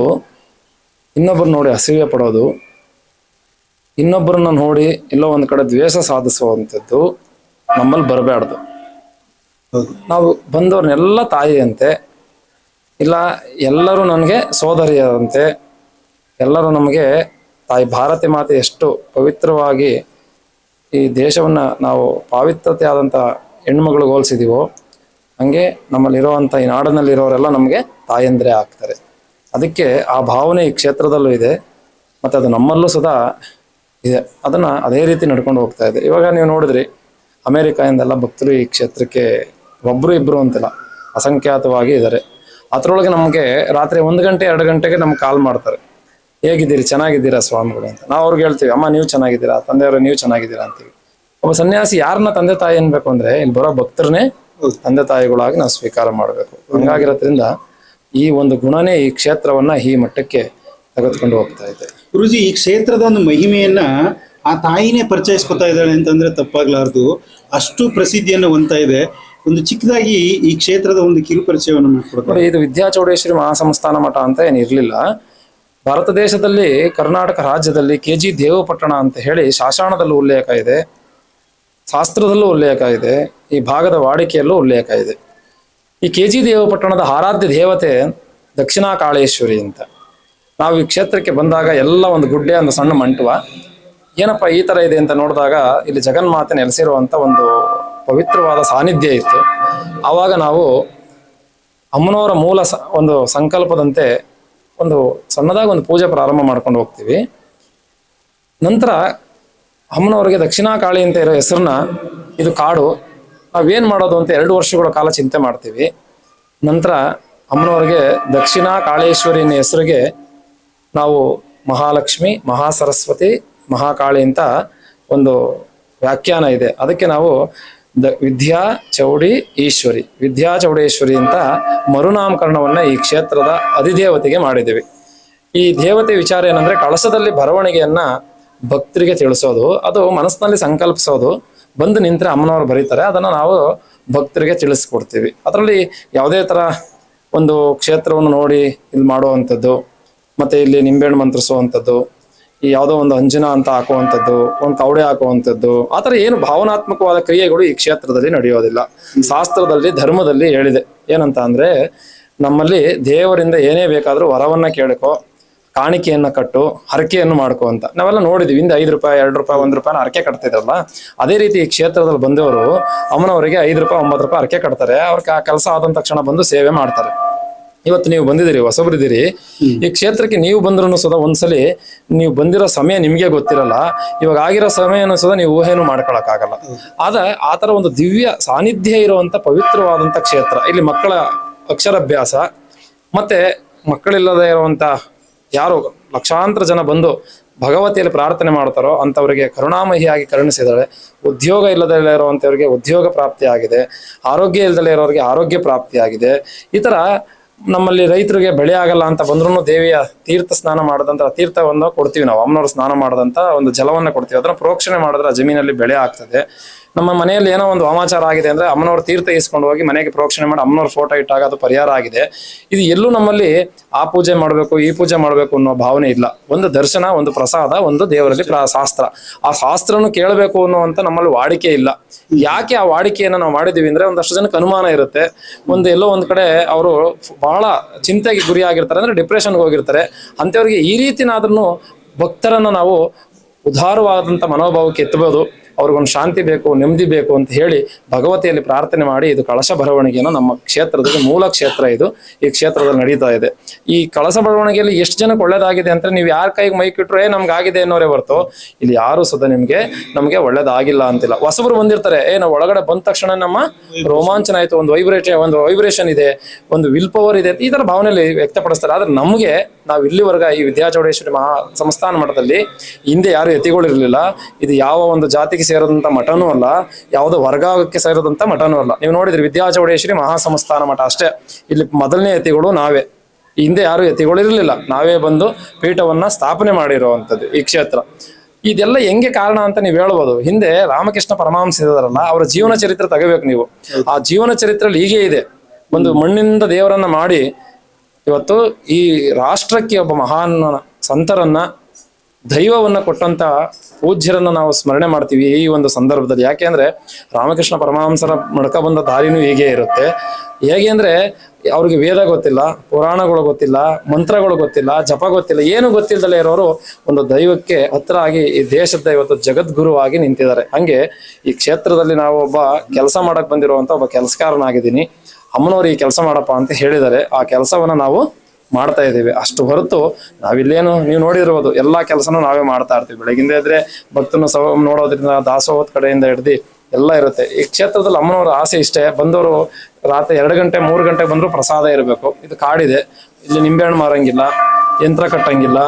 Speaker 10: ಇನ್ನೊಬ್ಬರು ನೋಡಿ ಅಸೂಯೆ ಪಡೋದು ಇನ್ನೊಬ್ಬರನ್ನ ನೋಡಿ ಎಲ್ಲೋ ಒಂದು ಕಡೆ ದ್ವೇಷ ಸಾಧಿಸುವಂಥದ್ದು ನಮ್ಮಲ್ಲಿ ಬರಬಾರ್ದು
Speaker 5: ಹೌದು.
Speaker 10: ನಾವು ಬಂದವ್ರನ್ನೆಲ್ಲ ತಾಯಿಯಂತೆ ಇಲ್ಲ ಎಲ್ಲರೂ ನನಗೆ ಸೋದರಿಯರಂತೆ ಎಲ್ಲರೂ ನಮಗೆ ತಾಯಿ ಭಾರತಿ ಮಾತೆ ಎಷ್ಟು ಪವಿತ್ರವಾಗಿ ಈ ದೇಶವನ್ನು ನಾವು ಪಾವಿತ್ರತೆ ಆದಂಥ ಹೆಣ್ಮಗಳಿಗೆ ಹೋಲಿಸಿದೀವೋ ಹಂಗೆ ನಮ್ಮಲ್ಲಿರೋವಂಥ ಈ ನಾಡಿನಲ್ಲಿರೋರೆಲ್ಲ ನಮಗೆ ತಾಯಂದ್ರೆ ಆಗ್ತಾರೆ. ಅದಕ್ಕೆ ಆ ಭಾವನೆ ಈ ಕ್ಷೇತ್ರದಲ್ಲೂ ಇದೆ, ಮತ್ತು ಅದು ನಮ್ಮಲ್ಲೂ ಸದಾ ಇದೆ. ಅದನ್ನ ಅದೇ ರೀತಿ ನಡ್ಕೊಂಡು ಹೋಗ್ತಾ ಇದೆ. ಇವಾಗ ನೀವು ನೋಡಿದ್ರಿ ಅಮೇರಿಕಾಯಿಂದೆಲ್ಲ ಭಕ್ತರು ಈ ಕ್ಷೇತ್ರಕ್ಕೆ ಒಬ್ರು ಇಬ್ರು ಅಂತಿಲ್ಲ, ಅಸಂಖ್ಯಾತವಾಗಿ ಇದ್ದಾರೆ. ಅದರೊಳಗೆ ನಮಗೆ ರಾತ್ರಿ ಒಂದು ಗಂಟೆ, ಎರಡು ಗಂಟೆಗೆ ನಮ್ಗೆ ಕಾಲ್ ಮಾಡ್ತಾರೆ. ಹೇಗಿದ್ದೀರಿ? ಚೆನ್ನಾಗಿದ್ದೀರಾ ಸ್ವಾಮಿಗಳು ಅಂತ. ನಾವು ಅವ್ರಿಗೆ ಹೇಳ್ತೀವಿ, ಅಮ್ಮ, ನೀವು ಚೆನ್ನಾಗಿದ್ದೀರಾ? ತಂದೆಯವರು, ನೀವು ಚೆನ್ನಾಗಿದ್ದೀರಾ? ಅಂತೀವಿ. ಒಬ್ಬ ಸನ್ಯಾಸಿ ಯಾರನ್ನ ತಂದೆ ತಾಯಿ ಅನ್ಬೇಕು ಅಂದ್ರೆ ಇಲ್ಲಿ ಬರೋ ಭಕ್ತರನ್ನೇ ತಂದೆ ತಾಯಿಗಳಾಗಿ ನಾವು ಸ್ವೀಕಾರ ಮಾಡಬೇಕು. ಹಂಗಾಗಿರೋದ್ರಿಂದ ಈ ಒಂದು ಗುಣನೇ ಈ ಕ್ಷೇತ್ರವನ್ನ ಈ ಮಟ್ಟಕ್ಕೆ ತೆಗೆದುಕೊಂಡು ಹೋಗ್ತಾ ಇದೆ.
Speaker 5: ಗುರುಜಿ ಈ ಕ್ಷೇತ್ರದ ಒಂದು ಮಹಿಮೆಯನ್ನ ಆ ತಾಯಿನೇ ಪರಿಚಯಿಸ್ಕೊತಾ ಇದ್ದಾಳೆ ಅಂತಂದ್ರೆ ತಪ್ಪಾಗ್ಲಾರ್ದು. ಅಷ್ಟು ಪ್ರಸಿದ್ಧಿಯನ್ನು ಹೊಂದ್ತಾ ಇದೆ. ಒಂದು ಚಿಕ್ಕದಾಗಿ ಈ ಕ್ಷೇತ್ರದ ಒಂದು ಕಿರು ಪರಿಚಯವನ್ನು ಮಾಡ್ಕೊಡ್ತಾರೆ
Speaker 10: ಇದು ಇದು ವಿದ್ಯಾಚೌಡೇಶ್ವರಿ ಮಹಾಸಂಸ್ಥಾನ ಮಠ ಅಂತ ಏನು ಇರಲಿಲ್ಲ. ಭಾರತ ದೇಶದಲ್ಲಿ ಕರ್ನಾಟಕ ರಾಜ್ಯದಲ್ಲಿ ಕೆ ಜಿ ದೇವಪಟ್ಟಣ ಅಂತ ಹೇಳಿ ಶಾಸನದಲ್ಲೂ ಉಲ್ಲೇಖ ಇದೆ. ಶಾಸ್ತ್ರದಲ್ಲೂ ಉಲ್ಲೇಖ ಇದೆ ಈ ಭಾಗದ ವಾಡಿಕೆಯಲ್ಲೂ ಉಲ್ಲೇಖ ಇದೆ ಈ ಕೆ ಜಿ ದೇವಪಟ್ಟಣದ ಆರಾಧ್ಯ ದೇವತೆ ದಕ್ಷಿಣಾ ಕಾಳೇಶ್ವರಿ ಅಂತ. ನಾವು ಈ ಕ್ಷೇತ್ರಕ್ಕೆ ಬಂದಾಗ ಎಲ್ಲ ಒಂದು ಗುಡ್ಡೆ, ಒಂದು ಸಣ್ಣ ಮಂಟುವ. ಏನಪ್ಪ ಈ ತರ ಇದೆ ಅಂತ ನೋಡಿದಾಗ ಇಲ್ಲಿ ಜಗನ್ಮಾತೆ ನೆಲೆಸಿರುವಂಥ ಒಂದು ಪವಿತ್ರವಾದ ಸಾನ್ನಿಧ್ಯ ಇತ್ತು. ಆವಾಗ ನಾವು ಅಮ್ಮನವರ ಮೂಲ ಸ, ಒಂದು ಸಂಕಲ್ಪದಂತೆ ಒಂದು ಸಣ್ಣದಾಗಿ ಒಂದು ಪೂಜೆ ಪ್ರಾರಂಭ ಮಾಡ್ಕೊಂಡು ಹೋಗ್ತೀವಿ. ನಂತರ ಅಮ್ಮನವರಿಗೆ ದಕ್ಷಿಣಾ ಕಾಳಿ ಅಂತ ಇರೋ ಹೆಸರನ್ನ, ಇದು ಕಾಡು. ನಾವೇನು ಮಾಡೋದು ಅಂತ ಎರಡು ವರ್ಷಗಳ ಕಾಲ ಚಿಂತೆ ಮಾಡ್ತೀವಿ. ನಂತರ ಅಮ್ಮನವರಿಗೆ ದಕ್ಷಿಣಾ ಕಾಳೇಶ್ವರಿ ಹೆಸರಿಗೆ ನಾವು ಮಹಾಲಕ್ಷ್ಮಿ, ಮಹಾಸರಸ್ವತಿ, ಮಹಾಕಾಳಿ ಅಂತ ಒಂದು ವ್ಯಾಖ್ಯಾನ ಇದೆ. ಅದಕ್ಕೆ ನಾವು ದ ವಿದ್ಯಾ ಚೌಡಿ ಈಶ್ವರಿ, ವಿದ್ಯಾ ಚೌಡೇಶ್ವರಿ ಅಂತ ಮರುನಾಮಕರಣವನ್ನು ಈ ಕ್ಷೇತ್ರದ ಅಧಿದೇವತೆಗೆ ಮಾಡಿದ್ದೀವಿ. ಈ ದೇವತೆ ವಿಚಾರ ಏನಂದ್ರೆ ಕಳಸದಲ್ಲಿ ಬರವಣಿಗೆಯನ್ನ ಭಕ್ತರಿಗೆ ತಿಳಿಸೋದು, ಅದು ಮನಸ್ಸಿನಲ್ಲಿ ಸಂಕಲ್ಪಿಸೋದು, ಬಂದು ನಿಂತರೆ ಅಮ್ಮನವರು ಬರೀತಾರೆ, ಅದನ್ನು ನಾವು ಭಕ್ತರಿಗೆ ತಿಳಿಸ್ಕೊಡ್ತೀವಿ. ಅದರಲ್ಲಿ ಯಾವುದೇ ಥರ ಒಂದು ಕ್ಷೇತ್ರವನ್ನು ನೋಡಿ ಇಲ್ಲಿ ಮಾಡುವಂಥದ್ದು, ಮತ್ತು ಇಲ್ಲಿ ನಿಂಬೆಹಣ್ಣು ಮಂತ್ರಿಸುವಂಥದ್ದು, ಈ ಯಾವುದೋ ಒಂದು ಅಂಜನ ಅಂತ ಹಾಕುವಂಥದ್ದು, ಒಂದು ಕವಡೆ ಹಾಕುವಂಥದ್ದು, ಆ ಥರ ಏನು ಭಾವನಾತ್ಮಕವಾದ ಕ್ರಿಯೆಗಳು ಈ ಕ್ಷೇತ್ರದಲ್ಲಿ ನಡೆಯೋದಿಲ್ಲ. ಶಾಸ್ತ್ರದಲ್ಲಿ, ಧರ್ಮದಲ್ಲಿ ಹೇಳಿದೆ. ಏನಂತ ಅಂದರೆ, ನಮ್ಮಲ್ಲಿ ದೇವರಿಂದ ಏನೇ ಬೇಕಾದರೂ ವರವನ್ನು ಕೇಳ್ಕೊ ಕಾಣಿಕೆಯನ್ನ ಕಟ್ಟು ಹರಕೆಯನ್ನು ಮಾಡ್ಕೋ ಅಂತ. ನಾವೆಲ್ಲ ನೋಡಿದ್ವಿ ಹಿಂದೆ ಐದು ರೂಪಾಯಿ ಎರಡು ರೂಪಾಯಿ ಒಂದ್ ರೂಪಾಯಿ ಹರಕೆ ಕಟ್ತಿದ್ರಲ್ಲ ಅದೇ ರೀತಿ ಈ ಕ್ಷೇತ್ರದಲ್ಲಿ ಬಂದವರು ಅಮ್ಮನವರಿಗೆ ಐದು ರೂಪಾಯಿ ಒಂಬತ್ತು ರೂಪಾಯಿ ಹರಕೆ ಕಟ್ತಾರೆ ಅವ್ರ ಕೆಲಸ ಆದ ತಕ್ಷಣ ಬಂದು ಸೇವೆ ಮಾಡ್ತಾರೆ. ಇವತ್ತು ನೀವು ಬಂದಿದ್ದೀರಿ ಹೊಸಬರಿದ್ದೀರಿ ಈ ಕ್ಷೇತ್ರಕ್ಕೆ ನೀವು ಬಂದ್ರು ಸದ ಒಂದ್ಸಲಿ ನೀವು ಬಂದಿರೋ ಸಮಯ ನಿಮಗೆ ಗೊತ್ತಿರಲ್ಲ ಇವಾಗ ಆಗಿರೋ ಸಮಯನೂ ಸದ ನೀವು ಊಹೆನೂ ಮಾಡ್ಕೊಳಕ್ಕಾಗಲ್ಲ. ಆದ ಆ ತರ ಒಂದು ದಿವ್ಯ ಸಾನ್ನಿಧ್ಯ ಇರುವಂತ ಪವಿತ್ರವಾದಂತ ಕ್ಷೇತ್ರ ಇಲ್ಲಿ ಮಕ್ಕಳ ಅಕ್ಷರಾಭ್ಯಾಸ ಮತ್ತೆ ಮಕ್ಕಳಿಲ್ಲದೆ ಇರುವಂತ ಯಾರು ಲಕ್ಷಾಂತರ ಜನ ಬಂದು ಭಗವತಿಯಲ್ಲಿ ಪ್ರಾರ್ಥನೆ ಮಾಡ್ತಾರೋ ಅಂತವರಿಗೆ ಕರುಣಾಮಹಿಯಾಗಿ ಕರುಣಿಸಿದಾಳೆ ಉದ್ಯೋಗ ಇಲ್ಲದಲ್ಲೇ ಇರುವಂತವರಿಗೆ ಉದ್ಯೋಗ ಪ್ರಾಪ್ತಿಯಾಗಿದೆ, ಆರೋಗ್ಯ ಇಲ್ಲದಲ್ಲೇ ಇರೋರಿಗೆ ಆರೋಗ್ಯ ಪ್ರಾಪ್ತಿಯಾಗಿದೆ. ಈ ಥರ ನಮ್ಮಲ್ಲಿ ರೈತರಿಗೆ ಬೆಳೆ ಆಗಲ್ಲ ಅಂತ ಬಂದ್ರು ದೇವಿಯ ತೀರ್ಥ ಸ್ನಾನ ಮಾಡದಂತ ತೀರ್ಥವನ್ನು ಕೊಡ್ತೀವಿ ನಾವು, ಅಮ್ಮನವ್ರು ಸ್ನಾನ ಮಾಡದಂತ ಒಂದು ಜಲವನ್ನು ಕೊಡ್ತೀವಿ. ಅದನ್ನ ಪ್ರೋಕ್ಷಣೆ ಮಾಡಿದ್ರೆ ಜಮೀನಲ್ಲಿ ಬೆಳೆ ಆಗ್ತದೆ. ನಮ್ಮ ಮನೆಯಲ್ಲಿ ಏನೋ ಒಂದು ವಾಮಾಚಾರ ಆಗಿದೆ ಅಂದ್ರೆ ಅಮ್ಮನವ್ರ ತೀರ್ಥ ಇಸ್ಕೊಂಡು ಹೋಗಿ ಮನೆಗೆ ಪ್ರೋಕ್ಷಣೆ ಮಾಡಿ ಅಮ್ಮನವ್ರ ಫೋಟೋ ಇಟ್ಟಾಗ ಅದು ಪರಿಹಾರ ಆಗಿದೆ. ಇದು ಎಲ್ಲೂ ನಮ್ಮಲ್ಲಿ ಆ ಪೂಜೆ ಮಾಡಬೇಕು, ಈ ಪೂಜೆ ಮಾಡಬೇಕು ಅನ್ನೋ ಭಾವನೆ ಇಲ್ಲ. ಒಂದು ದರ್ಶನ, ಒಂದು ಪ್ರಸಾದ, ಒಂದು ದೇವರಲ್ಲಿ ಶಾಸ್ತ್ರ. ಆ ಶಾಸ್ತ್ರನು ಕೇಳಬೇಕು ಅನ್ನುವಂತ ನಮ್ಮಲ್ಲಿ ವಾಡಿಕೆ ಇಲ್ಲ. ಯಾಕೆ ಆ ವಾಡಿಕೆಯನ್ನ ನಾವು ಮಾಡಿದೀವಿ ಅಂದ್ರೆ ಒಂದಷ್ಟು ಜನಕ್ಕೆ ಅನುಮಾನ ಇರುತ್ತೆ. ಒಂದು ಎಲ್ಲೋ ಒಂದ್ ಕಡೆ ಅವರು ಬಹಳ ಚಿಂತೆಗೆ ಗುರಿ ಆಗಿರ್ತಾರೆ ಅಂದ್ರೆ ಡಿಪ್ರೆಷನ್ಗೆ ಹೋಗಿರ್ತಾರೆ. ಅಂತವ್ರಿಗೆ ಈ ರೀತಿನಾದ್ರೂ ಭಕ್ತರನ್ನ ನಾವು ಉದಾರವಾದಂಥ ಮನೋಭಾವಕ್ಕೆ ಎತ್ತಬಹುದು ಅವ್ರಿಗೊಂದು ಶಾಂತಿ ಬೇಕು, ನೆಮ್ಮದಿ ಬೇಕು ಅಂತ ಹೇಳಿ ಭಗವತಿಯಲ್ಲಿ ಪ್ರಾರ್ಥನೆ ಮಾಡಿ ಇದು ಕಳಶ ಬರವಣಿಗೆಯನ್ನು ನಮ್ಮ ಕ್ಷೇತ್ರದಲ್ಲಿ ಮೂಲ ಕ್ಷೇತ್ರ ಇದು. ಈ ಕ್ಷೇತ್ರದಲ್ಲಿ ನಡೀತಾ ಇದೆ. ಈ ಕಳಶ ಬರವಣಿಗೆಯಲ್ಲಿ ಎಷ್ಟು ಜನಕ್ಕೆ ಒಳ್ಳೇದಾಗಿದೆ ಅಂತ ನೀವು ಯಾರ ಕೈಗೆ ಮೈಕ್ ಇಟ್ರು ಏ ನಮ್ಗೆ ಆಗಿದೆ ಅನ್ನೋರೇ ಹೊರತು ಇಲ್ಲಿ ಯಾರು ಸದ ನಿಮ್ಗೆ, ನಮ್ಗೆ ಒಳ್ಳೇದಾಗಿಲ್ಲ ಅಂತಿಲ್ಲ. ಹೊಸಬ್ರು ಬಂದಿರ್ತಾರೆ, ಏ, ನಾವು ಒಳಗಡೆ ಬಂದ ತಕ್ಷಣ ನಮ್ಮ ರೋಮಾಂಚನ ಆಯ್ತು, ಒಂದು ವೈಬ್ರೇಷನ್ ಒಂದು ವೈಬ್ರೇಷನ್ ಇದೆ, ಒಂದು ವಿಲ್ ಪವರ್ ಇದೆ. ಈ ತರ ಭಾವನೆಯಲ್ಲಿ ವ್ಯಕ್ತಪಡಿಸ್ತಾರೆ. ಆದ್ರೆ ನಮಗೆ ನಾವು ಇಲ್ಲಿವರೆಗ ಈ ವಿದ್ಯಾಚೌಡೇಶ್ವರಿ ಮಹಾ ಸಂಸ್ಥಾನ ಮಠದಲ್ಲಿ ಹಿಂದೆ ಯಾರು ಯತಿಗಳಿರಲಿಲ್ಲ ಇದು ಯಾವ ಒಂದು ಜಾತಿಗೆ ಸೇರಿದಂತ ಮಠನೂ ಅಲ್ಲ, ಯಾವುದೋ ವರ್ಗಕ್ಕೆ ಸೇರಿದಂತ ಮಠನೂ ಅಲ್ಲ. ನೀವು ನೋಡಿದ್ರಿ ವಿದ್ಯಾಚೌಡೇಶ್ವರಿ ಮಹಾ ಸಂಸ್ಥಾನ ಮಠ ಅಷ್ಟೇ. ಇಲ್ಲಿ ಮೊದಲನೇ ಯತಿಗಳು ನಾವೇ. ಹಿಂದೆ ಯಾರು ಯತಿಗಳು ಇರಲಿಲ್ಲ ನಾವೇ ಬಂದು ಪೀಠವನ್ನ ಸ್ಥಾಪನೆ ಮಾಡಿರುವಂಥದ್ದು ಈ ಕ್ಷೇತ್ರ. ಇದೆಲ್ಲ ಹೆಂಗೆ ಕಾರಣ ಅಂತ ನೀವು ಹೇಳ್ಬೋದು. ಹಿಂದೆ ರಾಮಕೃಷ್ಣ ಪರಮಹಂಸ ಇದಾರಲ್ಲ ಅವರ ಜೀವನ ಚರಿತ್ರೆ ತಗೋಬೇಕು ನೀವು. ಆ ಜೀವನ ಚರಿತ್ರೆಯಲ್ಲಿ ಹೀಗೆ ಇದೆ. ಒಂದು ಮಣ್ಣಿನಿಂದ ದೇವರನ್ನ ಮಾಡಿ ಇವತ್ತು ಈ ರಾಷ್ಟ್ರಕ್ಕೆ ಒಬ್ಬ ಮಹಾನ್ ಸಂತರನ್ನ, ದೈವವನ್ನ ಕೊಟ್ಟಂತ ಪೂಜ್ಯರನ್ನ ನಾವು ಸ್ಮರಣೆ ಮಾಡ್ತೀವಿ ಈ ಒಂದು ಸಂದರ್ಭದಲ್ಲಿ. ಯಾಕೆ ಅಂದ್ರೆ ರಾಮಕೃಷ್ಣ ಪರಮಹಂಸರ ಮಡ್ಕ ಬಂದ ದಾರಿನೂ ಹೀಗೆ ಇರುತ್ತೆ. ಹೇಗೆ ಅಂದ್ರೆ ಅವ್ರಿಗೆ ವೇದ ಗೊತ್ತಿಲ್ಲ, ಪುರಾಣಗಳು ಗೊತ್ತಿಲ್ಲ, ಮಂತ್ರಗಳು ಗೊತ್ತಿಲ್ಲ, ಜಪ ಗೊತ್ತಿಲ್ಲ, ಏನು ಗೊತ್ತಿಲ್ಲದಲೇ ಇರೋರು ಒಂದು ದೈವಕ್ಕೆ ಹತ್ರ ಆಗಿ ಈ ದೇಶದ ಇವತ್ತು ಜಗದ್ಗುರುವಾಗಿ ನಿಂತಿದ್ದಾರೆ. ಹಂಗೆ ಈ ಕ್ಷೇತ್ರದಲ್ಲಿ ನಾವು ಒಬ್ಬ ಕೆಲಸ ಮಾಡಕ್ ಬಂದಿರುವಂತ ಒಬ್ಬ ಕೆಲಸಕಾರನಾಗಿದ್ದೀನಿ ಅಮ್ಮನವ್ರು ಈ ಕೆಲಸ ಮಾಡಪ್ಪ ಅಂತ ಹೇಳಿದ್ದಾರೆ ಆ ಕೆಲಸವನ್ನ ನಾವು ಮಾಡ್ತಾ ಇದ್ದೀವಿ. ಅಷ್ಟು ಹೊರತು ನಾವಿಲ್ಲೇನು ನೀವು ನೋಡಿರ್ಬೋದು, ಎಲ್ಲಾ ಕೆಲಸನೂ ನಾವೇ ಮಾಡ್ತಾ ಇರ್ತೀವಿ. ಬೆಳಗಿಂದ ಇದ್ರೆ ಭಕ್ತನ ಸವ ನೋಡೋದ್ರಿಂದ, ದಾಸೋಹದ ಕಡೆಯಿಂದ ಹಿಡ್ದು ಎಲ್ಲ ಇರುತ್ತೆ. ಈ ಕ್ಷೇತ್ರದಲ್ಲಿ ಅಮ್ಮನವರ ಆಸೆ ಇಷ್ಟೇ. ಬಂದವರು ರಾತ್ರಿ ಎರಡು ಗಂಟೆ, ಮೂರು ಗಂಟೆ ಬಂದ್ರು ಪ್ರಸಾದ ಇರಬೇಕು. ಇದು ಕಾಡಿದೆ. ಇಲ್ಲಿ ನಿಂಬೆಹಣ್ಣು ಮಾರಂಗಿಲ್ಲ, ಯಂತ್ರ ಕಟ್ಟಂಗಿಲ್ಲ,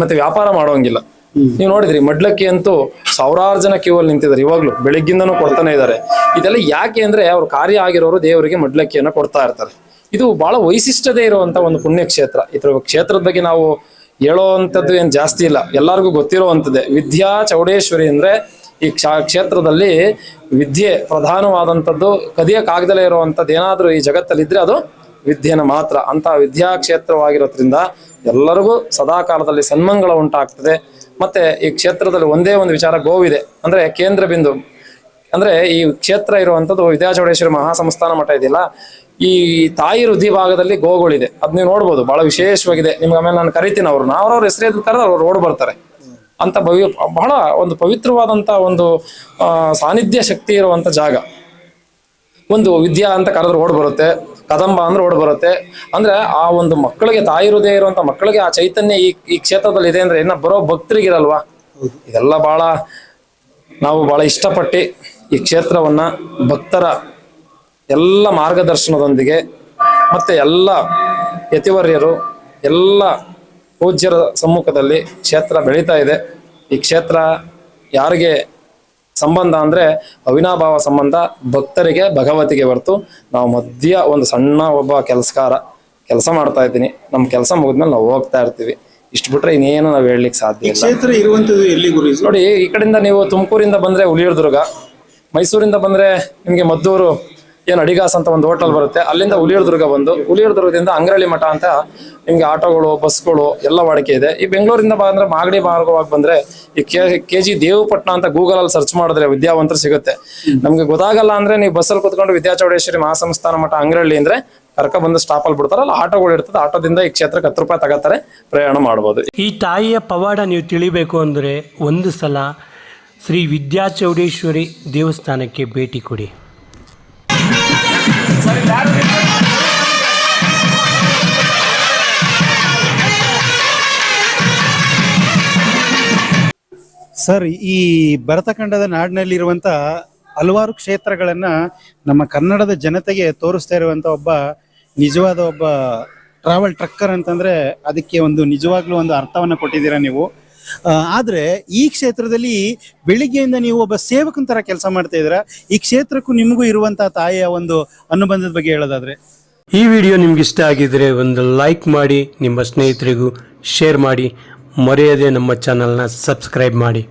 Speaker 10: ಮತ್ತೆ ವ್ಯಾಪಾರ ಮಾಡೋಂಗಿಲ್ಲ. ನೀವು ನೋಡಿದ್ರಿ, ಮಡ್ಲಕ್ಕಿ ಅಂತೂ ಸಾವಿರಾರು ಜನ ಕ್ಯೂ ಅಲ್ಲಿ ನಿಂತಿದ್ದಾರೆ, ಇವಾಗ್ಲೂ ಬೆಳಿಗ್ಗಿಂದನೂ ಕೊಡ್ತಾನೆ ಇದ್ದಾರೆ. ಇದೆಲ್ಲ ಯಾಕೆ ಅಂದ್ರೆ ಅವ್ರ ಕಾರ್ಯ ಆಗಿರೋರು ದೇವರಿಗೆ ಮಡ್ಲಕ್ಕಿಯನ್ನ ಕೊಡ್ತಾ ಇರ್ತಾರೆ. ಇದು ಬಹಳ ವೈಶಿಷ್ಟ್ಯತೆ ಇರುವಂತ ಒಂದು ಪುಣ್ಯ ಕ್ಷೇತ್ರ ಇದ್ರ ಕ್ಷೇತ್ರದ ಬಗ್ಗೆ ನಾವು ಹೇಳುವಂಥದ್ದು ಏನ್ ಜಾಸ್ತಿ ಇಲ್ಲ. ಎಲ್ಲರಿಗೂ ಗೊತ್ತಿರುವಂಥದ್ದೇ. ವಿದ್ಯಾ ಚೌಡೇಶ್ವರಿ ಅಂದ್ರೆ ಈ ಕ್ಷ- ಕ್ಷೇತ್ರದಲ್ಲಿ ವಿದ್ಯೆ ಪ್ರಧಾನವಾದಂಥದ್ದು. ಕದಿಯಕ್ಕಾಗ್ದಲೇ ಇರುವಂಥದ್ದು. ಏನಾದರೂ ಈ ಜಗತ್ತಲ್ಲಿ ಇದ್ರೆ ಅದು ವಿದ್ಯೆನ ಮಾತ್ರ. ಅಂತ ವಿದ್ಯಾ ಕ್ಷೇತ್ರವಾಗಿರೋದ್ರಿಂದ ಎಲ್ಲರಿಗೂ ಸದಾಕಾಲದಲ್ಲಿ ಸನ್ಮಂಗಳ ಉಂಟಾಗ್ತದೆ. ಮತ್ತೆ ಈ ಕ್ಷೇತ್ರದಲ್ಲಿ ಒಂದೇ ಒಂದು ವಿಚಾರ ಗೋವಿದೆ ಅಂದ್ರೆ ಕೇಂದ್ರ ಬಿಂದು. ಅಂದ್ರೆ ಈ ಕ್ಷೇತ್ರ ಇರುವಂತದ್ದು ವಿದ್ಯಾಚೌಡೇಶ್ವರಿ ಮಹಾಸಂಸ್ಥಾನ ಮಠ ಇದೆಯಲ್ಲ, ಈ ತಾಯಿ ವೃದ್ಧಿ ಭಾಗದಲ್ಲಿ ಗೋಗಳಿದೆ ಅದ್ ನೀವು ನೋಡ್ಬೋದು, ಬಹಳ ವಿಶೇಷವಾಗಿದೆ. ನಿಮ್ಗೆ ಆಮೇಲೆ ನಾನು ಕರಿತೀನಿ ಅವ್ರನ್ನ ಅವ್ರವ್ರ ಹೆಸರು ಕರೆದ್ರೆ ಅವ್ರು ರೋಡ್ ಬರ್ತಾರೆ. ಅಂತ ಭವ್ಯ, ಬಹಳ ಒಂದು ಪವಿತ್ರವಾದಂತ ಒಂದು ಸಾನ್ನಿಧ್ಯ ಶಕ್ತಿ ಇರುವಂತ ಜಾಗ. ಒಂದು ವಿದ್ಯಾ ಅಂತ ಕರೆದ್ರೆ ಓಡ್ ಬರುತ್ತೆ. ಕದಂಬ ಅಂದ್ರೆ ಓಡ್ ಬರುತ್ತೆ. ಅಂದ್ರೆ ಆ ಒಂದು ಮಕ್ಕಳಿಗೆ ತಾಯಿ ಹೃದಯ ಇರುವಂತ ಮಕ್ಕಳಿಗೆ ಆ ಚೈತನ್ಯ ಈ ಈ ಕ್ಷೇತ್ರದಲ್ಲಿ ಇದೆ ಅಂದ್ರೆ ಇನ್ನ ಬರೋ ಭಕ್ತರಿಗಿರಲ್ವಾ? ಇದೆಲ್ಲ ಬಹಳ ನಾವು ಬಹಳ ಇಷ್ಟಪಟ್ಟು ಈ ಕ್ಷೇತ್ರವನ್ನ ಭಕ್ತರ ಎಲ್ಲ ಮಾರ್ಗದರ್ಶನದೊಂದಿಗೆ ಮತ್ತೆ ಎಲ್ಲ ಯತಿವರ್ಯರು, ಎಲ್ಲ ಪೂಜ್ಯರ ಸಮ್ಮುಖದಲ್ಲಿ ಕ್ಷೇತ್ರ ಬೆಳೀತಾ ಇದೆ. ಈ ಕ್ಷೇತ್ರ ಯಾರಿಗೆ ಸಂಬಂಧ ಅಂದ್ರೆ ಅವಿನಾಭಾವ ಸಂಬಂಧ ಭಕ್ತರಿಗೆ ಭಗವತಿಗೆ ಹೊರತು ನಾವು ಮಧ್ಯ ಒಂದು ಸಣ್ಣ ಒಬ್ಬ ಕೆಲಸಕಾರ ಕೆಲಸ ಮಾಡ್ತಾ ಇದ್ದೀನಿ. ನಮ್ಮ ಕೆಲಸ ಮುಗಿದ್ಮೇಲೆ ನಾವು ಹೋಗ್ತಾ ಇರ್ತೀವಿ. ಇಷ್ಟು ಬಿಟ್ರೆ ಇನ್ನೇನು ನಾವು ಹೇಳಲಿಕ್ಕೆ ಸಾಧ್ಯ ಇಲ್ಲ.
Speaker 5: ಕ್ಷೇತ್ರ ಇರುವಂತದ್ದು ಎಲ್ಲಿ ಗುರು
Speaker 10: ನೋಡಿ ಈ ಕಡೆಯಿಂದ ನೀವು ತುಮಕೂರಿಂದ ಬಂದ್ರೆ ಹುಲಿಯೂರ್ದುರ್ಗ ಮೈಸೂರಿಂದ ಬಂದ್ರೆ ನಿಮಗೆ ಮದ್ದೂರು ಏನು ಅಡಿಗಾಸ್ ಅಂತ ಒಂದು ಹೋಟೆಲ್ ಬರುತ್ತೆ. ಅಲ್ಲಿಂದ ಹುಲಿಯೂರ್ದುರ್ಗ ಬಂದು, ಹುಲಿಯೂರ್ದುರ್ಗದಿಂದ ಅಂಗ್ರಳ್ಳಿ ಮಠ ಅಂತ ನಿಮ್ಗೆ ಆಟೋಗಳು ಬಸ್ಗಳು ಎಲ್ಲ ವಾಡಿಕೆ ಇದೆ. ಈ ಬೆಂಗಳೂರಿಂದ ಬಂದ್ರೆ ಮಾಗಡಿ ಮಾರ್ಗವಾಗಿ ಬಂದ್ರೆ ಈ ಕೆ ಜಿ ದೇವಪಟ್ಟಣ ಅಂತ ಗೂಗಲ್ ಅಲ್ಲಿ ಸರ್ಚ್ ಮಾಡಿದ್ರೆ ವಿದ್ಯಾವಂತರು ಸಿಗುತ್ತೆ. ನಮ್ಗೆ ಗೊತ್ತಾಗಲ್ಲ ಅಂದ್ರೆ ನೀವು ಬಸ್ಸಲ್ಲಿ ಕುತ್ಕೊಂಡು ವಿದ್ಯಾಚೌಡೇಶ್ವರಿ ಮಹಾಸಂಸ್ಥಾನ ಮಠ ಅಂಗ್ರಳ್ಳಿ ಅಂದ್ರೆ ಕರ್ಕ ಬಂದು ಸ್ಟಾಪ್ ಅಲ್ಲಿ ಬಿಡ್ತಾರಲ್ಲ ಆಟೋಗಳು ಇರ್ತದೆ, ಆಟೋದಿಂದ ಈ ಕ್ಷೇತ್ರಕ್ಕೆ ಹತ್ತು ರೂಪಾಯಿ ತಗೋತಾರೆ, ಪ್ರಯಾಣ ಮಾಡಬಹುದು
Speaker 1: ಈ ತಾಯಿಯ ಪವಾಡ ನೀವು ತಿಳಿಬೇಕು ಅಂದ್ರೆ ಒಂದು ಸಲ ಶ್ರೀ ವಿದ್ಯಾಚೌಡೇಶ್ವರಿ ದೇವಸ್ಥಾನಕ್ಕೆ ಭೇಟಿ ಕೊಡಿ.
Speaker 5: ಸರ್, ಈ ಭರತಖಂಡದ ನಾಡಿನಲ್ಲಿರುವಂಥ ಹಲವಾರು ಕ್ಷೇತ್ರಗಳನ್ನ ನಮ್ಮ ಕನ್ನಡದ ಜನತೆಗೆ ತೋರಿಸ್ತಾ ಇರುವಂಥ ಒಬ್ಬ ನಿಜವಾದ ಒಬ್ಬ ಟ್ರಾವೆಲ್ ಟ್ರಕ್ಕರ್ ಅಂತಂದ್ರೆ ಅದಕ್ಕೆ ಒಂದು ನಿಜವಾಗ್ಲೂ ಒಂದು ಅರ್ಥವನ್ನ ಕೊಟ್ಟಿದ್ದೀರಾ ನೀವು? ಆದ್ರೆ ಈ ಕ್ಷೇತ್ರದಲ್ಲಿ ಬೆಳಿಗ್ಗೆಯಿಂದ ನೀವು ಒಬ್ಬ ಸೇವಕನ ತರ ಕೆಲಸ ಮಾಡ್ತಾ ಇದ್ದೀರಾ? ಈ ಕ್ಷೇತ್ರಕ್ಕೂ ನಿಮಗೂ ಇರುವಂತಹ ತಾಯಿಯ ಒಂದು ಅನುಬಂಧದ ಬಗ್ಗೆ ಹೇಳೋದಾದ್ರೆ.
Speaker 1: ಈ ವಿಡಿಯೋ ನಿಮ್ಗೆ ಇಷ್ಟ ಆಗಿದ್ರೆ ಒಂದು ಲೈಕ್ ಮಾಡಿ, ನಿಮ್ಮ ಸ್ನೇಹಿತರಿಗೂ ಶೇರ್ ಮಾಡಿ, ಮರೆಯದೆ ನಮ್ಮ ಚಾನಲ್ನ ಸಬ್ಸ್ಕ್ರೈಬ್ ಮಾಡಿ.